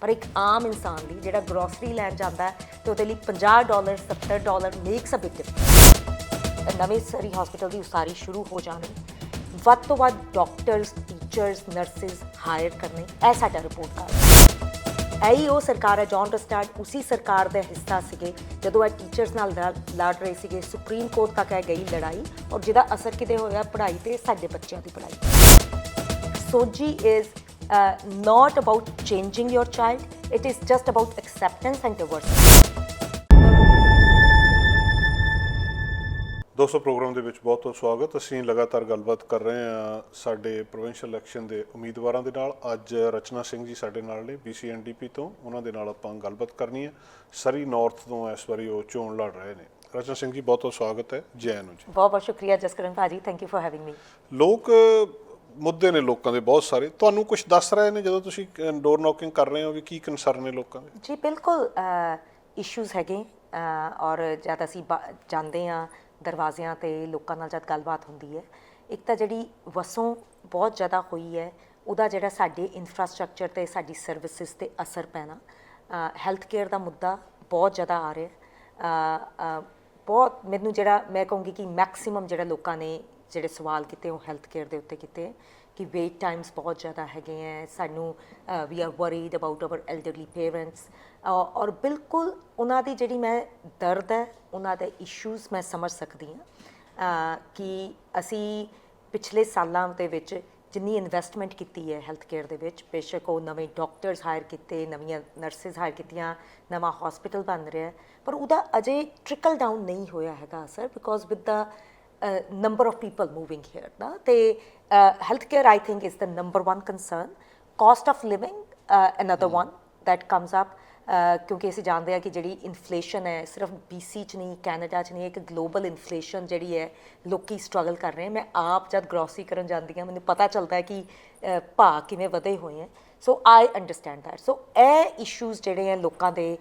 ਪਰ ਇੱਕ ਆਮ ਇਨਸਾਨ ਦੀ ਜਿਹੜਾ ਗਰੋਸਰੀ ਲੈਣ ਜਾਂਦਾ ਹੈ ਤੇ ਉਹਦੇ ਲਈ 50 dollar 70 dollar makes a big difference ਨਵੇਂ ਸਰੀ ਹਸਪੀਟਲ ਦੀ ਉਸਾਰੀ ਸ਼ੁਰੂ ਹੋ ਜਾਣੀ। ਵੱਧ ਤੋਂ ਵੱਧ ਡਾਕਟਰਸ ਟੀਚਰਸ ਨਰਸਿਸ ਹਾਇਰ ਕਰਨੇ, ਇਹ ਸਾਡਾ ਰਿਪੋਰਟ ਕਾਰਡ ਹੈ ਇਹੀ ਉਹ ਸਰਕਾਰ ਹੈ ਜੌਨ ਰਸਟਾਰਡ ਉਸੇ ਸਰਕਾਰ ਦਾ ਹਿੱਸਾ ਸੀਗੇ। ਜਦੋਂ ਇਹ ਟੀਚਰਸ ਨਾਲ ਲੜ- ਲੜ ਰਹੇ ਸੀਗੇ ਸੁਪਰੀਮ ਕੋਰਟ ਤੱਕ ਇਹ ਗਈ ਲੜਾਈ ਔਰ ਜਿਹਦਾ ਅਸਰ ਕਿਤੇ ਹੋਇਆ, ਪੜ੍ਹਾਈ ਤੇ ਸਾਡੇ ਬੱਚਿਆਂ ਦੀ ਪੜ੍ਹਾਈ। ਸੋਜੀ is uh, not about changing your child, it is just about acceptance and diversity. ਦੋਸਤੋ ਪ੍ਰੋਗਰਾਮ ਦੇ ਵਿੱਚ ਬਹੁਤ ਬਹੁਤ ਸਵਾਗਤ। ਅਸੀਂ ਲਗਾਤਾਰ ਗੱਲਬਾਤ ਕਰ ਰਹੇ ਹਾਂ ਸਾਡੇ ਪ੍ਰੋਵਿੰਸ਼ੀਅਲ ਇਲੈਕਸ਼ਨ ਦੇ ਉਮੀਦਵਾਰਾਂ ਦੇ ਨਾਲ। ਅੱਜ ਰਚਨਾ ਸਿੰਘ ਜੀ ਸਾਡੇ ਨਾਲ ਨੇ ਬੀਸੀਐਨਡੀਪੀ ਤੋਂ। ਉਹਨਾਂ ਦੇ ਨਾਲ ਆਪਾਂ ਗੱਲਬਾਤ ਕਰਨੀ ਹੈ। ਸਰੀ ਨਾਰਥ ਤੋਂ ਇਸ ਵਾਰੀ ਉਹ ਚੋਣ ਲੜ ਰਹੇ ਨੇ। ਰਚਨਾ ਸਿੰਘ ਜੀ ਬਹੁਤ ਬਹੁਤ ਸਵਾਗਤ ਹੈ। ਜੈ ਨੂੰ ਜੀ। ਬਹੁਤ ਬਹੁਤ ਸ਼ੁਕਰੀਆ ਜਸਕਰਨ ਭਾਜੀ। Thank you for having me ਲੋਕ ਮੁੱਦੇ ਨੇ ਲੋਕਾਂ ਦੇ ਬਹੁਤ ਸਾਰੇ। ਤੁਹਾਨੂੰ ਕੁਝ ਦੱਸ ਰਹੇ ਨੇ ਜਦੋਂ ਤੁਸੀਂ ਡੋਰ ਨੌਕਿੰਗ ਕਰ ਰਹੇ ਹੋ ਵੀ ਕੀ ਕਨਸਰਨ ਨੇ ਲੋਕਾਂ ਦੇ? ਜੀ, ਬਿਲਕੁਲ ਇਸ਼ੂਜ਼ ਹੈਗੇ ਔਰ ਜਦ ਅਸੀਂ ਬਾ- ਜਾਂਦੇ ਆ ਦਰਵਾਜ਼ਿਆਂ ਤੇ ਲੋਕਾਂ ਨਾਲ ਜਦ ਗੱਲਬਾਤ ਹੁੰਦੀ ਹੈ, ਇੱਕ ਤਾਂ ਜਿਹੜੀ ਵਸੋਂ ਬਹੁਤ ਜ਼ਿਆਦਾ ਹੋਈ ਹੈ, ਉਹਦਾ ਜਿਹੜਾ ਸਾਡੇ ਇਨਫਰਾਸਟ੍ਰਕਚਰ ਤੇ, ਸਾਡੀ ਸਰਵਿਸਿਜ਼ ਤੇ ਅਸਰ ਪੈਣਾ ਹੈਲਥ ਕੇਅਰ ਦਾ ਮੁੱਦਾ ਬਹੁਤ ਜ਼ਿਆਦਾ ਆ ਰਿਹਾ ਬਹੁਤ, ਮੈਨੂੰ ਜਿਹੜਾ ਮੈਂ ਕਹੂੰਗੀ ਕਿ ਮੈਕਸਿਮਮ ਜਿਹੜਾ ਲੋਕਾਂ ਨੇ ਜਿਹੜੇ ਸਵਾਲ ਕੀਤੇ, ਉਹ ਹੈਲਥ ਕੇਅਰ ਦੇ ਉੱਤੇ ਕੀਤੇ ਕਿ ਵੇਟ ਟਾਈਮਸ ਬਹੁਤ ਜ਼ਿਆਦਾ ਹੈਗੇ ਹੈ ਸਾਨੂੰ we are worried about our elderly parents ਔਰ ਬਿਲਕੁਲ ਉਹਨਾਂ ਦੀ ਜਿਹੜੀ ਮੈਂ ਦਰਦ ਹੈ ਉਹਨਾਂ ਦੇ ਇਸ਼ੂਜ਼ ਮੈਂ ਸਮਝ ਸਕਦੀ ਹਾਂ। ਕਿ ਅਸੀਂ ਪਿਛਲੇ ਸਾਲਾਂ ਦੇ ਵਿੱਚ ਜਿੰਨੀ ਇਨਵੈਸਟਮੈਂਟ ਕੀਤੀ ਹੈ ਹੈਲਥ ਕੇਅਰ ਦੇ ਵਿੱਚ, ਬੇਸ਼ੱਕ ਉਹ ਨਵੇਂ ਡਾਕਟਰਸ ਹਾਇਰ ਕੀਤੇ, ਨਵੀਆਂ ਨਰਸਿਸ ਹਾਇਰ ਕੀਤੀਆਂ, ਨਵਾਂ ਹਸਪੀਟਲ ਬਣ ਰਿਹਾ ਪਰ ਉਹਦਾ ਅਜੇ ਟ੍ਰਿਕਲ ਡਾਊਨ ਨਹੀਂ ਹੋਇਆ ਹੈਗਾ sir because with the number of people moving here ਨਾ ਤੇ health care I think is the number 1 concern cost of living another one that comes up uh ਕਿਉਂਕਿ ਅਸੀਂ ਜਾਣਦੇ ਆ ਕਿ ਜਿਹੜੀ ਇਨਫਲੇਸ਼ਨ ਹੈ ਸਿਰਫ BC ਚ ਨਹੀਂ ਕੈਨੇਡਾ ਚ ਨਹੀਂ ਇੱਕ ਗਲੋਬਲ ਇਨਫਲੇਸ਼ਨ ਜਿਹੜੀ ਹੈ ਲੋਕੀ ਸਟਰਗਲ ਕਰ ਰਹੇ ਮੈਂ ਆਪ ਜਦ ਗਰੋਸਰੀ ਕਰਨ ਜਾਂਦੀ ਹਾਂ ਮੈਨੂੰ ਪਤਾ ਚੱਲਦਾ ਹੈ ਕਿ ਭਾਅ ਕਿਵੇਂ ਵਧੇ ਹੋਏ ਹੈ so I understand that so ਇਹ ਇਸ਼ੂਜ਼ ਜਿਹੜੇ ਹੈ ਲੋਕਾਂ ਦੇ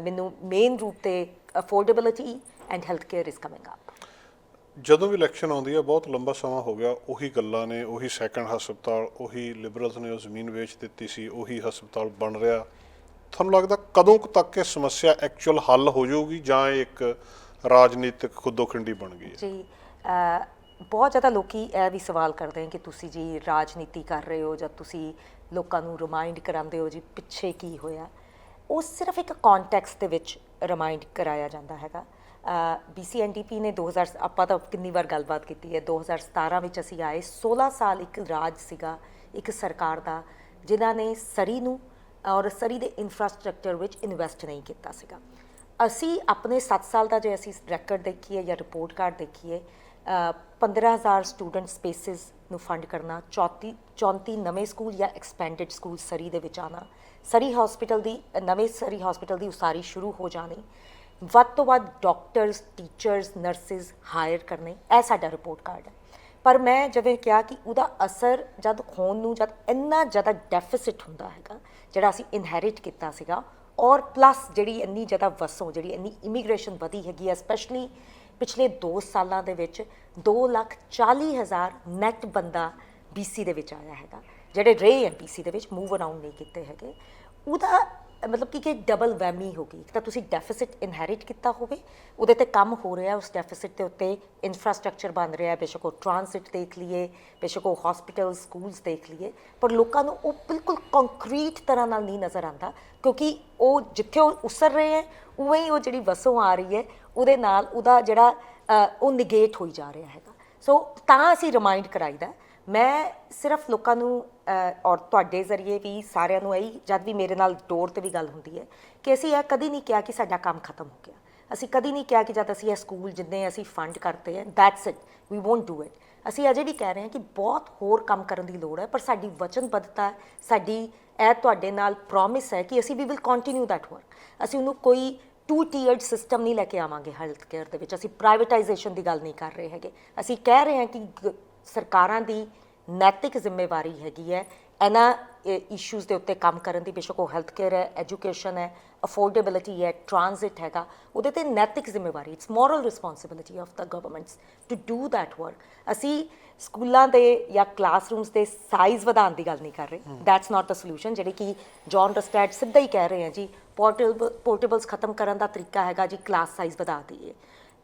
ਮੈਨੂੰ ਮੇਨ ਰੂਪ ਤੇ affordability and health care is coming up ਜਦੋਂ ਵੀ ਇਲੈਕਸ਼ਨ ਆਉਂਦੀ ਹੈ, ਬਹੁਤ ਲੰਬਾ ਸਮਾਂ ਹੋ ਗਿਆ। ਉਹੀ ਗੱਲਾਂ ਨੇ, ਉਹੀ ਸੈਕੰਡ ਹਸਪਤਾਲ, ਉਹੀ ਲਿਬਰਲਸ ਨੇ ਉਹ ਜ਼ਮੀਨ ਵੇਚ ਦਿੱਤੀ ਸੀ, ਉਹੀ ਹਸਪਤਾਲ ਬਣ ਰਿਹਾ। ਤੁਹਾਨੂੰ ਲੱਗਦਾ ਕਦੋਂ ਤੱਕ ਇਹ ਸਮੱਸਿਆ ਐਕਚੁਅਲ ਹੱਲ ਹੋ ਜਾਊਗੀ ਜਾਂ ਇਹ ਇੱਕ ਰਾਜਨੀਤਿਕ ਖੁੱਦੋਖੰਡੀ ਬਣ ਗਈ ਹੈ? ਜੀ ਬਹੁਤ ਜ਼ਿਆਦਾ ਲੋਕੀ ਇਹ ਵੀ ਸਵਾਲ ਕਰਦੇ ਹਨ ਕਿ ਤੁਸੀਂ ਜੀ ਰਾਜਨੀਤੀ ਕਰ ਰਹੇ ਹੋ ਜਾਂ ਤੁਸੀਂ ਲੋਕਾਂ ਨੂੰ ਰਿਮਾਈਂਡ ਕਰਾਉਂਦੇ ਹੋ ਜੀ ਪਿੱਛੇ ਕੀ ਹੋਇਆ। ਉਹ ਸਿਰਫ ਇੱਕ ਕੰਟੈਕਸਟ ਦੇ ਵਿੱਚ ਰਿਮਾਈਂਡ ਕਰਾਇਆ ਜਾਂਦਾ ਹੈਗਾ। BCNDP ਨੇ 2000 ਆਪਾਂ ਤਾਂ ਕਿੰਨੀ ਵਾਰ ਗੱਲਬਾਤ ਕੀਤੀ ਹੈ 2017 ਵਿੱਚ ਅਸੀਂ ਆਏ 16 ਸਾਲ ਇੱਕ ਰਾਜ ਸੀਗਾ ਇੱਕ ਸਰਕਾਰ ਦਾ ਜਿਨ੍ਹਾਂ ਨੇ ਸਰੀ ਨੂੰ ਔਰ ਸਰੀ ਦੇ ਇਨਫਰਾਸਟ੍ਰਕਚਰ ਵਿੱਚ ਇਨਵੈਸਟ ਨਹੀਂ ਕੀਤਾ ਸੀਗਾ। ਅਸੀਂ ਆਪਣੇ 7 ਸਾਲ ਦਾ ਜੇ ਅਸੀਂ ਰੈਕੋਰਡ ਦੇਖੀਏ ਜਾਂ ਰਿਪੋਰਟ ਕਾਰਡ ਦੇਖੀਏ ਅ, 15000 ਸਟੂਡੈਂਟ ਸਪੇਸਿਸ ਨੂੰ ਫੰਡ ਕਰਨਾ 34 34 ਨਵੇਂ ਸਕੂਲ ਜਾਂ ਐਕਸਪੈਂਡਡ ਸਕੂਲ ਸਰੀ ਦੇ ਵਿੱਚ ਆਣਾ ਸਰੀ ਹਸਪੀਟਲ ਦੀ ਨਵੇਂ ਸਰੀ ਹਸਪੀਟਲ ਦੀ ਉਸਾਰੀ ਸ਼ੁਰੂ ਹੋ ਜਾਣੀ ਵੱਧ ਤੋਂ ਵੱਧ ਡਾਕਟਰਸ ਟੀਚਰਸ ਨਰਸਿਸ ਹਾਇਰ ਕਰਨੇ, ਇਹ ਸਾਡਾ ਰਿਪੋਰਟ ਕਾਰਡ ਹੈ। ਪਰ ਮੈਂ ਜਿਵੇਂ ਕਿਹਾ ਕਿ ਉਹਦਾ ਅਸਰ ਜਦ ਹੋਣ ਨੂੰ ਜਦ ਇੰਨਾ ਜ਼ਿਆਦਾ ਡੈਫਿਸਿਟ ਹੁੰਦਾ ਹੈਗਾ, ਜਿਹੜਾ ਅਸੀਂ ਇਨਹੈਰਿਟ ਕੀਤਾ ਸੀਗਾ, ਔਰ ਪਲੱਸ ਜਿਹੜੀ ਇੰਨੀ ਜ਼ਿਆਦਾ ਵਸੋਂ, ਜਿਹੜੀ ਇੰਨੀ ਇਮੀਗ੍ਰੇਸ਼ਨ ਵਧੀ ਹੈਗੀ ਹੈ ਸਪੈਸ਼ਲੀ ਪਿਛਲੇ 2 ਸਾਲਾਂ ਦੇ ਵਿੱਚ 2 ਲੱਖ 40 ਹਜ਼ਾਰ ਨੈਟ ਬੰਦਾ BC ਦੇ ਵਿੱਚ ਆਇਆ ਹੈਗਾ, ਜਿਹੜੇ ਰਹੇ ਹੈ BC ਦੇ ਵਿੱਚ ਮੂਵ ਅਰਾਊਂਡ ਨਹੀਂ ਕੀਤੇ ਹੈਗੇ। ਉਹਦਾ ਮਤਲਬ ਕਿ ਕਿ ਡਬਲ ਵੈਮੀ ਹੋ ਗਈ। ਇੱਕ ਤਾਂ ਤੁਸੀਂ ਡੈਫਿਸਿਟ ਇਨਹੈਰਿਟ ਕੀਤਾ ਹੋਵੇ, ਉਹਦੇ ਤੇ ਕੰਮ ਹੋ ਰਿਹਾ, ਉਸ ਡੈਫਿਸਿਟ ਦੇ ਉੱਤੇ ਇਨਫਰਾਸਟ੍ਰਕਚਰ ਬਣ ਰਿਹਾ, ਬੇਸ਼ੱਕ ਉਹ ਟ੍ਰਾਂਸਿਟ ਦੇਖ ਲਈਏ, ਬੇਸ਼ੱਕ ਉਹ ਹਸਪੀਟਲ ਸਕੂਲਸ ਦੇਖ ਲਈਏ। ਪਰ ਲੋਕਾਂ ਨੂੰ ਉਹ ਬਿਲਕੁਲ ਕੰਕਰੀਟ ਤਰ੍ਹਾਂ ਨਾਲ ਨਹੀਂ ਨਜ਼ਰ ਆਉਂਦਾ, ਕਿਉਂਕਿ ਉਹ ਜਿੱਥੇ ਉਹ ਉਸਰ ਰਹੇ ਹੈ, ਉਵੇਂ ਹੀ ਉਹ ਜਿਹੜੀ ਵਸੋਂ ਆ ਰਹੀ ਹੈ, ਉਹਦੇ ਨਾਲ ਉਹਦਾ ਜਿਹੜਾ ਉਹ ਨਿਗੇਟ ਹੋਈ ਜਾ ਰਿਹਾ ਹੈਗਾ। ਸੋ ਤਾਂ ਅਸੀਂ ਰਿਮਾਈਂਡ ਕਰਾਈਦਾ ਮੈਂ ਸਿਰਫ ਲੋਕਾਂ ਨੂੰ ਔਰ ਤੁਹਾਡੇ ਜ਼ਰੀਏ ਵੀ ਸਾਰਿਆਂ ਨੂੰ ਇਹੀ ਜਦ ਵੀ ਮੇਰੇ ਨਾਲ ਡੋਰ ਤੇ ਵੀ ਗੱਲ ਹੁੰਦੀ ਹੈ ਕਿ ਅਸੀਂ ਇਹ ਕਦੀ ਨਹੀਂ ਕਿਹਾ ਕਿ ਸਾਡਾ ਕੰਮ ਖਤਮ ਹੋ ਗਿਆ। ਅਸੀਂ ਕਦੀ ਨਹੀਂ ਕਿਹਾ ਕਿ ਜਦ ਅਸੀਂ ਇਹ ਸਕੂਲ ਜਿੰਨੇ ਅਸੀਂ ਫੰਡ ਕਰਤੇ ਹੈ that's it we won't do it ਅਸੀਂ ਅਜੇ ਵੀ ਕਹਿ ਰਹੇ ਹਾਂ ਕਿ ਬਹੁਤ ਹੋਰ ਕੰਮ ਕਰਨ ਦੀ ਲੋੜ ਹੈ ਪਰ ਸਾਡੀ ਵਚਨਬੱਧਤਾ ਹੈ, ਸਾਡੀ ਇਹ ਤੁਹਾਡੇ ਨਾਲ ਪ੍ਰੋਮਿਸ ਹੈ ਕਿ ਅਸੀਂ we will continue that work ਅਸੀਂ ਉਹਨੂੰ ਕੋਈ ਟੂ ਟੀਅਰਡ ਸਿਸਟਮ ਨਹੀਂ ਲੈ ਕੇ ਆਵਾਂਗੇ ਹੈਲਥ ਕੇਅਰ ਦੇ ਵਿੱਚ। ਅਸੀਂ ਪ੍ਰਾਈਵੇਟਾਈਜੇਸ਼ਨ ਦੀ ਗੱਲ ਨਹੀਂ ਕਰ ਰਹੇ ਹੈਗੇ। ਅਸੀਂ ਕਹਿ ਰਹੇ ਹਾਂ ਕਿ ਗ- ਸਰਕਾਰਾਂ ਦੀ ਨੈਤਿਕ ਜ਼ਿੰਮੇਵਾਰੀ ਹੈਗੀ ਹੈ। ਇਹਨਾਂ ਇਸ਼ੂਜ਼ ਦੇ ਉੱਤੇ ਕੰਮ ਕਰਨ ਦੀ ਬੇਸ਼ੱਕ ਉਹ ਹੈਲਥ ਕੇਅਰ ਹੈ ਐਜੂਕੇਸ਼ਨ ਹੈ ਅਫੋਰਡੇਬਿਲਿਟੀ ਹੈ ਟ੍ਰਾਂਜ਼ਿਟ ਹੈਗਾ। ਉਹਦੇ ਤੇ ਨੈਤਿਕ ਜ਼ਿੰਮੇਵਾਰੀ it's moral responsibility of the governments to do that work ਅਸੀਂ ਸਕੂਲਾਂ ਦੇ ਜਾਂ ਕਲਾਸਰੂਮਸ ਦੇ ਸਾਈਜ਼ ਵਧਾਉਣ ਦੀ ਗੱਲ ਨਹੀਂ ਕਰ ਰਹੇ। ਦੈਟਸ ਨਾਟ ਅ ਸੋਲੂਸ਼ਨ ਜਿਹੜੇ ਕਿ ਜੌਨ ਰਸਟੈਡ ਸਿੱਧਾ ਹੀ ਕਹਿ ਰਹੇ ਆ ਜੀ ਪੋਰਟੇਬਲ ਪੋਰਟੇਬਲਸ ਖਤਮ ਕਰਨ ਦਾ ਤਰੀਕਾ ਹੈਗਾ ਜੀ ਕਲਾਸ ਸਾਈਜ਼ ਵਧਾ ਦਈਏ।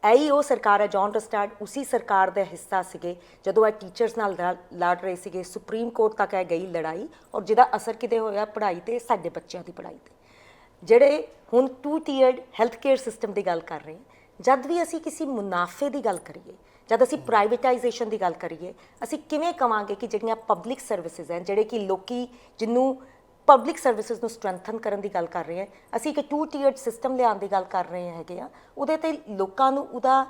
ਇਹੀ ਉਹ ਸਰਕਾਰ ਹੈ ਜੌਨ ਰਸਟਾਰਡ ਉਸੇ ਸਰਕਾਰ ਦਾ ਹਿੱਸਾ ਸੀਗੇ, ਜਦੋਂ ਇਹ ਟੀਚਰਸ ਨਾਲ ਲੜ- ਲੜ ਰਹੇ ਸੀਗੇ ਸੁਪਰੀਮ ਕੋਰਟ ਤੱਕ ਇਹ ਗਈ ਲੜਾਈ ਔਰ ਜਿਹਦਾ ਅਸਰ ਕਿਤੇ ਹੋਇਆ ਪੜ੍ਹਾਈ ਤੇ, ਸਾਡੇ ਬੱਚਿਆਂ ਦੀ ਪੜ੍ਹਾਈ ਤੇ। ਜਿਹੜੇ ਹੁਣ two tiered health care system ਦੀ ਗੱਲ ਕਰ ਰਹੇ ਜਦ ਵੀ ਅਸੀਂ ਕਿਸੇ ਮੁਨਾਫੇ ਦੀ ਗੱਲ ਕਰੀਏ, ਜਦ ਅਸੀਂ ਪ੍ਰਾਈਵੇਟਾਈਜੇਸ਼ਨ ਦੀ ਗੱਲ ਕਰੀਏ, ਅਸੀਂ ਕਿਵੇਂ ਕਵਾਂਗੇ ਕਿ ਜਿਹੜੀਆਂ ਪਬਲਿਕ ਸਰਵਿਸਿਜ਼ ਹਨ ਜਿਹੜੇ ਕਿ ਲੋਕੀ ਜਿਹਨੂੰ ਪਬਲਿਕ ਸਰਵਿਸਿਜ਼ ਨੂੰ ਸਟਰੈਂਥਨ ਕਰਨ ਦੀ ਗੱਲ ਕਰ ਰਹੇ ਹਾਂ। ਅਸੀਂ ਇੱਕ ਟੂ ਟੀਅਰਡ ਸਿਸਟਮ ਲਿਆਉਣ ਦੀ ਗੱਲ ਕਰ ਰਹੇ ਹੈਗੇ ਆ ਉਹਦੇ ਤੇ ਲੋਕਾਂ ਨੂੰ ਉਹਦਾ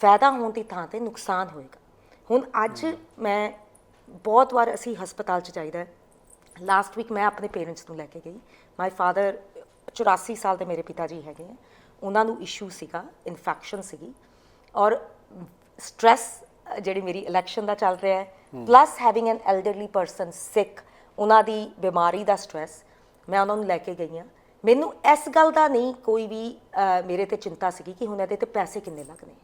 ਫਾਇਦਾ ਹੋਣ ਦੀ ਥਾਂ ਤੇ ਨੁਕਸਾਨ ਹੋਏਗਾ। ਹੁਣ ਅੱਜ ਮੈਂ ਬਹੁਤ ਵਾਰ ਅਸੀਂ ਹਸਪਤਾਲ 'ਚ ਜਾਈਦਾ ਲਾਸਟ ਵੀਕ ਮੈਂ ਆਪਣੇ ਪੇਰੈਂਟਸ ਨੂੰ ਲੈ ਕੇ ਗਈ। ਮਾਈ ਫਾਦਰ 84 ਸਾਲ ਦੇ ਮੇਰੇ ਪਿਤਾ ਜੀ ਹੈਗੇ ਆ। ਉਹਨਾਂ ਨੂੰ ਇਸ਼ੂ ਸੀਗਾ ਇਨਫੈਕਸ਼ਨ ਸੀਗੀ। ਔਰ ਸਟ्रेस ਜਿਹੜੀ ਮੇਰੀ ਇਲੈਕਸ਼ਨ ਦਾ ਚੱਲ ਰਿਹਾ ਹੈ। Plus having an elderly person sick ਉਹਨਾਂ ਦੀ ਬਿਮਾਰੀ ਦਾ ਸਟ्रेस ਮੈਂ ਉਹਨਾਂ ਨੂੰ ਲੈ ਕੇ ਗਈ ਹਾਂ। ਮੈਨੂੰ ਇਸ ਗੱਲ ਦਾ ਨਹੀਂ ਕੋਈ ਵੀ ਮੇਰੇ ਤੇ ਚਿੰਤਾ ਸੀਗੀ ਕਿ ਹੁਣ ਇਹਦੇ ਤੇ ਪੈਸੇ ਕਿੰਨੇ ਲੱਗਣੇ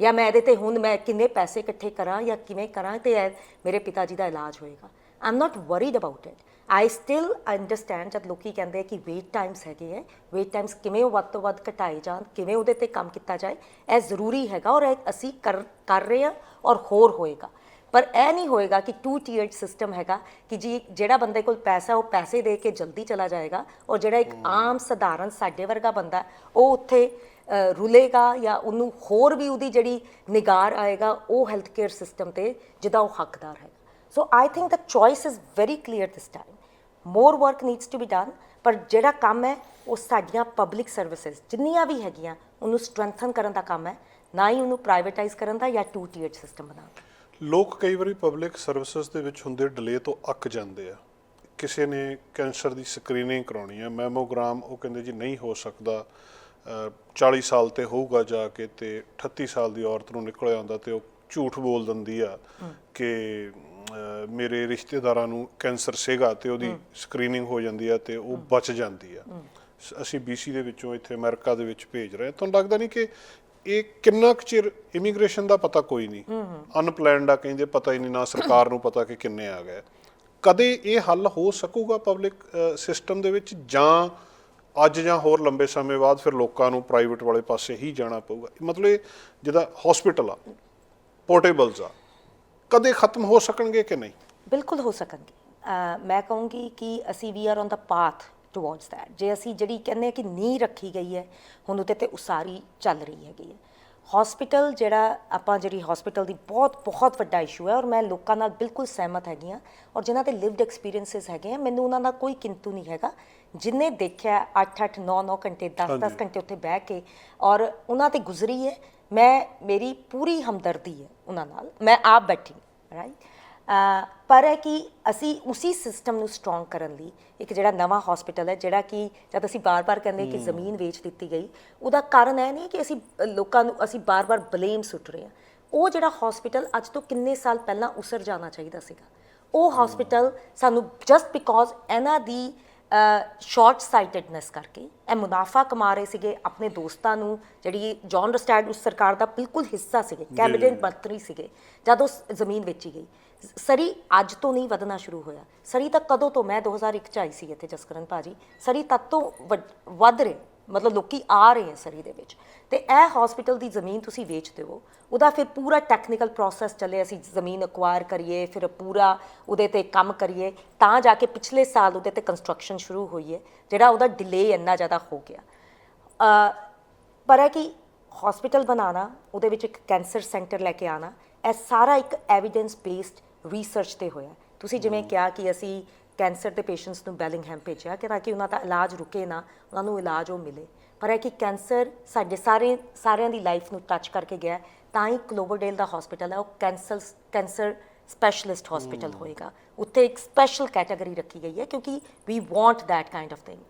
ਜਾਂ ਮੈਂ ਇਹਦੇ ਤੇ ਹੁਣ ਮੈਂ ਕਿੰਨੇ ਪੈਸੇ ਇਕੱਠੇ ਕਰਾਂ ਜਾਂ ਕਿਵੇਂ ਕਰਾਂ ਤੇ ਇਹ ਮੇਰੇ ਪਿਤਾ ਜੀ ਦਾ ਇਲਾਜ ਹੋਏਗਾ। I'm not worried about it I still understand ਜਦ ਲੋਕੀ ਕਹਿੰਦੇ ਕਿ ਵੇਟ ਟਾਈਮਸ ਹੈਗੇ ਹੈ ਵੇਟ ਟਾਈਮਸ ਕਿਵੇਂ ਉਹ ਵੱਧ ਤੋਂ ਵੱਧ ਘਟਾਏ ਜਾਣ, ਕਿਵੇਂ ਉਹਦੇ ਤੇ ਕੰਮ ਕੀਤਾ ਜਾਏ, ਇਹ ਜ਼ਰੂਰੀ ਹੈਗਾ ਔਰ ਇਹ ਅਸੀਂ ਕਰ ਕਰ ਰਹੇ ਹਾਂ ਔਰ ਹੋਰ ਹੋਏਗਾ। ਪਰ ਇਹ ਨਹੀਂ ਹੋਏਗਾ ਕਿ ਟੂ ਟੀਅਰਡ ਸਿਸਟਮ ਹੈਗਾ ਕਿ ਜੀ ਜਿਹੜਾ ਬੰਦੇ ਕੋਲ ਪੈਸਾ ਉਹ ਪੈਸੇ ਦੇ ਕੇ ਜਲਦੀ ਚਲਾ ਜਾਏਗਾ ਔਰ ਜਿਹੜਾ ਇੱਕ ਆਮ ਸਧਾਰਨ ਸਾਡੇ ਵਰਗਾ ਬੰਦਾ ਉਹ ਉੱਥੇ ਰੁਲੇਗਾ ਜਾਂ ਉਹਨੂੰ ਹੋਰ ਵੀ ਉਹਦੀ ਜਿਹੜੀ ਨਿਗਾਰ ਆਏਗਾ ਉਹ ਹੈਲਥ ਕੇਅਰ ਸਿਸਟਮ ਤੇ ਜਿਹਦਾ ਉਹ ਹੱਕਦਾਰ ਹੈ so I think the choice is very clear this time more work needs to be done ਪਰ ਜਿਹੜਾ ਕੰਮ ਹੈ ਉਹ ਸਾਡੀਆਂ ਪਬਲਿਕ ਸਰਵਿਸਿਜ਼ ਜਿੰਨੀਆਂ ਵੀ ਹੈਗੀਆਂ ਉਹਨੂੰ ਸਟਰੈਂਥਨ ਕਰਨ ਦਾ ਕੰਮ ਹੈ ਨਾ ਹੀ ਉਹਨੂੰ ਪ੍ਰਾਈਵੇਟਾਈਜ਼ ਕਰਨ ਦਾ ਜਾਂ ਟੂ ਟੀਅਰਡ ਸਿਸਟਮ ਬਣਾਉਣ ਦਾ। ਲੋਕ ਕਈ ਵਾਰੀ ਪਬਲਿਕ ਸਰਵਿਸਿਜ਼ ਦੇ ਵਿੱਚ ਹੁੰਦੇ ਡਿਲੇ ਤੋਂ ਅੱਕ ਜਾਂਦੇ ਆ। ਕਿਸੇ ਨੇ ਕੈਂਸਰ ਦੀ ਸਕਰੀਨਿੰਗ ਕਰਾਉਣੀ ਹੈ ਮੈਮੋਗ੍ਰਾਮ ਉਹ ਕਹਿੰਦੇ ਜੀ ਨਹੀਂ ਹੋ ਸਕਦਾ। ਅ, 40 ਸਾਲ ਤੇ ਹੋਊਗਾ ਜਾ ਕੇ ਤੇ 38 ਸਾਲ ਦੀ ਔਰਤ ਨੂੰ ਨਿਕਲਿਆ ਆਉਂਦਾ ਤੇ ਉਹ ਝੂਠ ਬੋਲ ਦਿੰਦੀ ਆ ਕਿ ਮੇਰੇ ਰਿਸ਼ਤੇਦਾਰਾਂ ਨੂੰ ਕੈਂਸਰ ਸੀਗਾ ਤੇ ਉਹਦੀ ਸਕਰੀਨਿੰਗ ਹੋ ਜਾਂਦੀ ਆ ਤੇ ਉਹ ਬਚ ਜਾਂਦੀ ਆ। ਅਸੀਂ BC ਦੇ ਵਿੱਚੋਂ ਇੱਥੇ ਅਮਰੀਕਾ ਦੇ ਵਿੱਚ ਭੇਜ ਰਹੇ ਤੁਹਾਨੂੰ ਲੱਗਦਾ ਨਹੀਂ ਕਿ ਇਹ ਕਿੰਨਾ ਕੁ ਚਿਰ ਇਮੀਗ੍ਰੇਸ਼ਨ ਦਾ ਪਤਾ ਕੋਈ ਨਹੀਂ? ਅਨਪਲੈਨਡ ਆ ਕਹਿੰਦੇ ਪਤਾ ਹੀ ਨਹੀਂ ਨਾ ਸਰਕਾਰ ਨੂੰ ਪਤਾ ਕਿ ਕਿੰਨੇ ਆ ਗਏ। ਕਦੇ ਇਹ ਹੱਲ ਹੋ ਸਕੂਗਾ ਪਬਲਿਕ ਸਿਸਟਮ ਦੇ ਵਿੱਚ? ਜਾਂ ਅੱਜ ਜਾਂ ਹੋਰ ਲੰਬੇ ਸਮੇਂ ਬਾਅਦ ਫਿਰ ਲੋਕਾਂ ਨੂੰ ਪ੍ਰਾਈਵੇਟ ਵਾਲੇ ਪਾਸੇ ਹੀ ਜਾਣਾ ਪਊਗਾ? ਮਤਲਬ ਇਹ ਜਿਹਦਾ ਹਸਪੀਟਲ ਆ ਪੋਰਟੇਬਲਸ ਆ ਕਦੇ ਖਤਮ ਹੋ ਸਕਣਗੇ ਕਿ ਨਹੀਂ? ਬਿਲਕੁਲ ਹੋ ਸਕਣਗੇ। ਮੈਂ ਕਹੂੰਗੀ ਕਿ ਅਸੀਂ we are on the path towards that ਜੇ ਅਸੀਂ ਜਿਹੜੀ ਕਹਿੰਦੇ ਆ ਕਿ ਨੀਂਹ ਰੱਖੀ ਗਈ ਹੈ ਹੁਣ ਉਹਦੇ ਤੇ ਉਸਾਰੀ ਚੱਲ ਰਹੀ ਹੈਗੀ ਹੈ। ਹਸਪੀਟਲ ਜਿਹੜਾ ਆਪਾਂ ਜਿਹੜੀ ਹਸਪੀਟਲ ਦੀ ਬਹੁਤ ਬਹੁਤ ਵੱਡਾ ਇਸ਼ੂ ਹੈ ਔਰ ਮੈਂ ਲੋਕਾਂ ਨਾਲ ਬਿਲਕੁਲ ਸਹਿਮਤ ਹੈਗੀ ਹਾਂ ਔਰ ਜਿਨ੍ਹਾਂ ਦੇ ਲਿਵਡ ਐਕਸਪੀਰੀਐਂਸਸ ਹੈਗੇ ਆ ਮੈਨੂੰ ਉਹਨਾਂ ਦਾ ਕੋਈ ਕਿੰਤੂ ਨਹੀਂ ਹੈਗਾ। ਜਿਨੇ ਦੇਖਿਆ 8 8 9 9 ਘੰਟੇ 10 10 ਘੰਟੇ ਉੱਥੇ ਬਹਿ ਕੇ ਔਰ ਉਹਨਾਂ ਤੇ ਗੁਜ਼ਰੀ ਹੈ ਮੈਂ ਮੇਰੀ ਪੂਰੀ ਹਮਦਰਦੀ ਹੈ ਉਹਨਾਂ ਨਾਲ। ਮੈਂ ਆਪ ਬੈਠੀ ਰਾਈਟ ਪਰ ਹੈ ਕਿ ਅਸੀਂ ਉਸੇ ਸਿਸਟਮ ਨੂੰ ਸਟਰੋਂਗ ਕਰਨ ਲਈ ਇੱਕ ਜਿਹੜਾ ਨਵਾਂ ਹਸਪੀਟਲ ਹੈ ਜਿਹੜਾ ਕਿ ਜਦ ਅਸੀਂ ਬਾਰ-ਬਾਰ ਕਹਿੰਦੇ ਕਿ ਜ਼ਮੀਨ ਵੇਚ ਦਿੱਤੀ ਗਈ ਉਹਦਾ ਕਾਰਨ ਇਹ ਨਹੀਂ ਕਿ ਅਸੀਂ ਲੋਕਾਂ ਨੂੰ ਅਸੀਂ ਬਾਰ-ਬਾਰ ਬਲੇਮ ਸੁੱਟ ਰਹੇ ਹਾਂ। ਉਹ ਜਿਹੜਾ ਹਸਪੀਟਲ ਅੱਜ ਤੋਂ ਕਿੰਨੇ ਸਾਲ ਪਹਿਲਾਂ ਉਸਰ ਜਾਣਾ ਚਾਹੀਦਾ ਸੀਗਾ। ਉਹ ਹਸਪੀਟਲ ਸਾਨੂੰ ਜਸਟ ਬਿਕੋਜ਼ ਇਹਨਾਂ ਦੀ ਸ਼ਾਰਟ ਸਾਈਟਡਨੈਸ ਕਰਕੇ ਇਹ ਮੁਨਾਫਾ ਕਮਾ ਰਹੇ ਸੀਗੇ ਆਪਣੇ ਦੋਸਤਾਂ ਨੂੰ ਜਿਹੜੀ ਜੌਨ ਰਸਟੈਡ ਉਸ ਸਰਕਾਰ ਦਾ ਬਿਲਕੁਲ ਹਿੱਸਾ ਸੀਗੇ ਕੈਬਨਿਟ ਮੰਤਰੀ ਸੀਗੇ ਜਦ ਉਸ ਜ਼ਮੀਨ ਵੇਚੀ ਗਈ। ਸਰੀ ਅੱਜ ਤੋਂ ਨਹੀਂ ਵਧਣਾ ਸ਼ੁਰੂ ਹੋਇਆ। ਸਰੀ ਤਾਂ ਕਦੋਂ ਤੋਂ ਮੈਂ 2001 ਚ ਆਈ ਸੀ ਇੱਥੇ ਜਸਕਰਨ ਭਾਜੀ ਸਰੀ ਤਦ ਤੋਂ ਵੱਧ ਰਹੇ। ਮਤਲਬ ਲੋਕੀ ਆ ਰਹੇ ਹੈ ਸਰੀ ਦੇ ਵਿੱਚ। ਤੇ ਇਹ ਹਸਪੀਟਲ ਦੀ ਜ਼ਮੀਨ ਤੁਸੀਂ ਵੇਚ ਦਿਓ। ਉਹਦਾ ਫਿਰ ਪੂਰਾ ਟੈਕਨੀਕਲ ਪ੍ਰੋਸੈਸ ਚੱਲੇ ਅਸੀਂ ਜ਼ਮੀਨ ਅਕਵਾਇਰ ਕਰੀਏ ਫਿਰ ਪੂਰਾ ਉਹਦੇ ਤੇ ਕੰਮ ਕਰੀਏ ਤਾਂ ਜਾ ਕੇ ਪਿਛਲੇ ਸਾਲ ਉਹਦੇ ਤੇ ਕੰਸਟਰਕਸ਼ਨ ਸ਼ੁਰੂ ਹੋਈ ਹੈ ਜਿਹੜਾ ਉਹਦਾ ਡਿਲੇ ਇੰਨਾ ਜ਼ਿਆਦਾ ਹੋ ਗਿਆ। ਅ, ਪਰ ਹੈ ਕਿ ਹਸਪੀਟਲ ਬਣਾਉਣਾ ਉਹਦੇ ਵਿੱਚ ਇੱਕ ਕੈਂਸਰ ਸੈਂਟਰ ਲੈ ਕੇ ਆਣਾ ਇਹ ਸਾਰਾ ਇੱਕ ਐਵੀਡੈਂਸ ਬੇਸਡ ਰਿਸਰਚ ਤੇ ਹੋਇਆ। ਤੁਸੀਂ ਜਿਵੇਂ ਕਿਹਾ ਕਿ ਅਸੀਂ ਕੈਂਸਰ ਦੇ ਪੇਸ਼ੈਂਟਸ ਨੂੰ ਬੈਲਿੰਗਹੈਮ ਭੇਜਿਆ ਕਿ ਤਾਂ ਕਿ ਉਹਨਾਂ ਦਾ ਇਲਾਜ ਰੁਕੇ ਨਾ ਉਹਨਾਂ ਨੂੰ ਇਲਾਜ ਉਹ ਮਿਲੇ। ਪਰ ਹੈ ਕਿ ਕੈਂਸਰ ਸਾਡੇ ਸਾਰੇ ਸਾਰਿਆਂ ਦੀ ਲਾਈਫ ਨੂੰ ਟੱਚ ਕਰਕੇ ਗਿਆ। ਤਾਂ ਹੀ ਕਲੋਵਰਡੇਲ ਦਾ ਹਸਪੀਟਲ ਹੈ ਉਹ ਕੈਂਸਰ ਕੈਂਸਰ ਸਪੈਸ਼ਲਿਸਟ ਹਸਪੀਟਲ ਹੋਏਗਾ। ਉੱਥੇ ਇੱਕ ਸਪੈਸ਼ਲ ਕੈਟਾਗਰੀ ਰੱਖੀ ਗਈ ਹੈ ਕਿਉਂਕਿ we want that kind of thing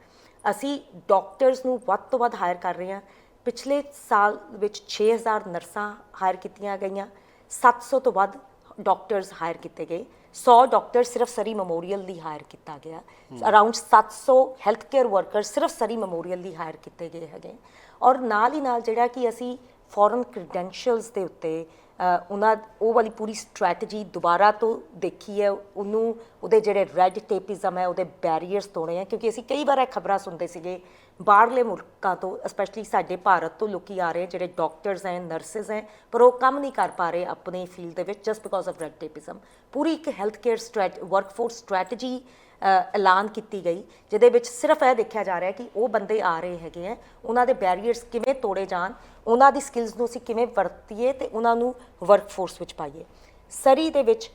ਅਸੀਂ ਡਾਕਟਰਸ ਨੂੰ ਵੱਧ ਤੋਂ ਵੱਧ ਹਾਇਰ ਕਰ ਰਹੇ ਹਾਂ। ਪਿਛਲੇ ਸਾਲ ਵਿੱਚ 6000 ਨਰਸਾਂ ਹਾਇਰ ਕੀਤੀਆਂ ਗਈਆਂ। 700 ਤੋਂ ਵੱਧ ਡਾਕਟਰਸ ਹਾਇਰ ਕੀਤੇ ਗਏ। 100 ਡਾਕਟਰ ਸਿਰਫ ਸਰੀ ਮੈਮੋਰੀਅਲ ਲਈ ਹਾਇਰ ਕੀਤਾ ਗਿਆ। ਅਰਾਊਂਡ 700 ਹੈਲਥ ਕੇਅਰ ਵਰਕਰ ਸਿਰਫ ਸਰੀ ਮੈਮੋਰੀਅਲ ਲਈ ਹਾਇਰ ਕੀਤੇ ਗਏ ਹੈਗੇ। ਔਰ ਨਾਲ ਹੀ ਨਾਲ ਜਿਹੜਾ ਕਿ ਅਸੀਂ ਫੋਰਨ ਕ੍ਰੈਡੈਂਸ਼ੀਅਲਸ ਦੇ ਉੱਤੇ ਉਹਨਾਂ ਉਹ ਵਾਲੀ ਪੂਰੀ ਸਟ੍ਰੈਟਜੀ ਦੁਬਾਰਾ ਤੋਂ ਦੇਖੀ ਹੈ। ਉਹਨੂੰ ਉਹਦੇ ਜਿਹੜੇ ਰੈੱਡ ਟੇਪਿਜ਼ਮ ਹੈ, ਉਹਦੇ ਬੈਰੀਅਰਸ ਤੋੜੇ ਹੈ। ਕਿਉਂਕਿ ਅਸੀਂ ਕਈ ਵਾਰ ਇਹ ਖਬਰਾਂ ਸੁਣਦੇ ਸੀਗੇ ਬਾਹਰਲੇ ਮੁਲਕਾਂ ਤੋਂ ਸਪੈਸ਼ਲੀ ਸਾਡੇ ਭਾਰਤ ਤੋਂ ਲੋਕੀ ਆ ਰਹੇ ਜਿਹੜੇ ਡਾਕਟਰਸ ਹੈ ਨਰਸਿਸ ਹੈ, ਪਰ ਉਹ ਕੰਮ ਨਹੀਂ ਕਰ ਪਾ ਰਹੇ ਆਪਣੇ ਫੀਲਡ ਦੇ ਵਿੱਚ just because of red tapism ਪੂਰੀ ਇੱਕ health care strat workforce strategy ਐਲਾਨ ਕੀਤੀ ਗਈ ਜਿਹਦੇ ਵਿੱਚ ਸਿਰਫ ਇਹ ਦੇਖਿਆ ਜਾ ਰਿਹਾ ਕਿ ਉਹ ਬੰਦੇ ਆ ਰਹੇ ਹੈਗੇ ਆ ਉਹਨਾਂ ਦੇ ਬੈਰੀਅਰਸ ਕਿਵੇਂ ਤੋੜੇ ਜਾਣ ਉਹਨਾਂ ਦੀ ਸਕਿੱਲਸ ਨੂੰ ਅਸੀਂ ਕਿਵੇਂ ਵਰਤੀਏ ਤੇ ਉਹਨਾਂ ਨੂੰ ਵਰਕਫੋਰਸ ਵਿੱਚ ਪਾਈਏ। ਸਰੀ ਦੇ ਵਿੱਚ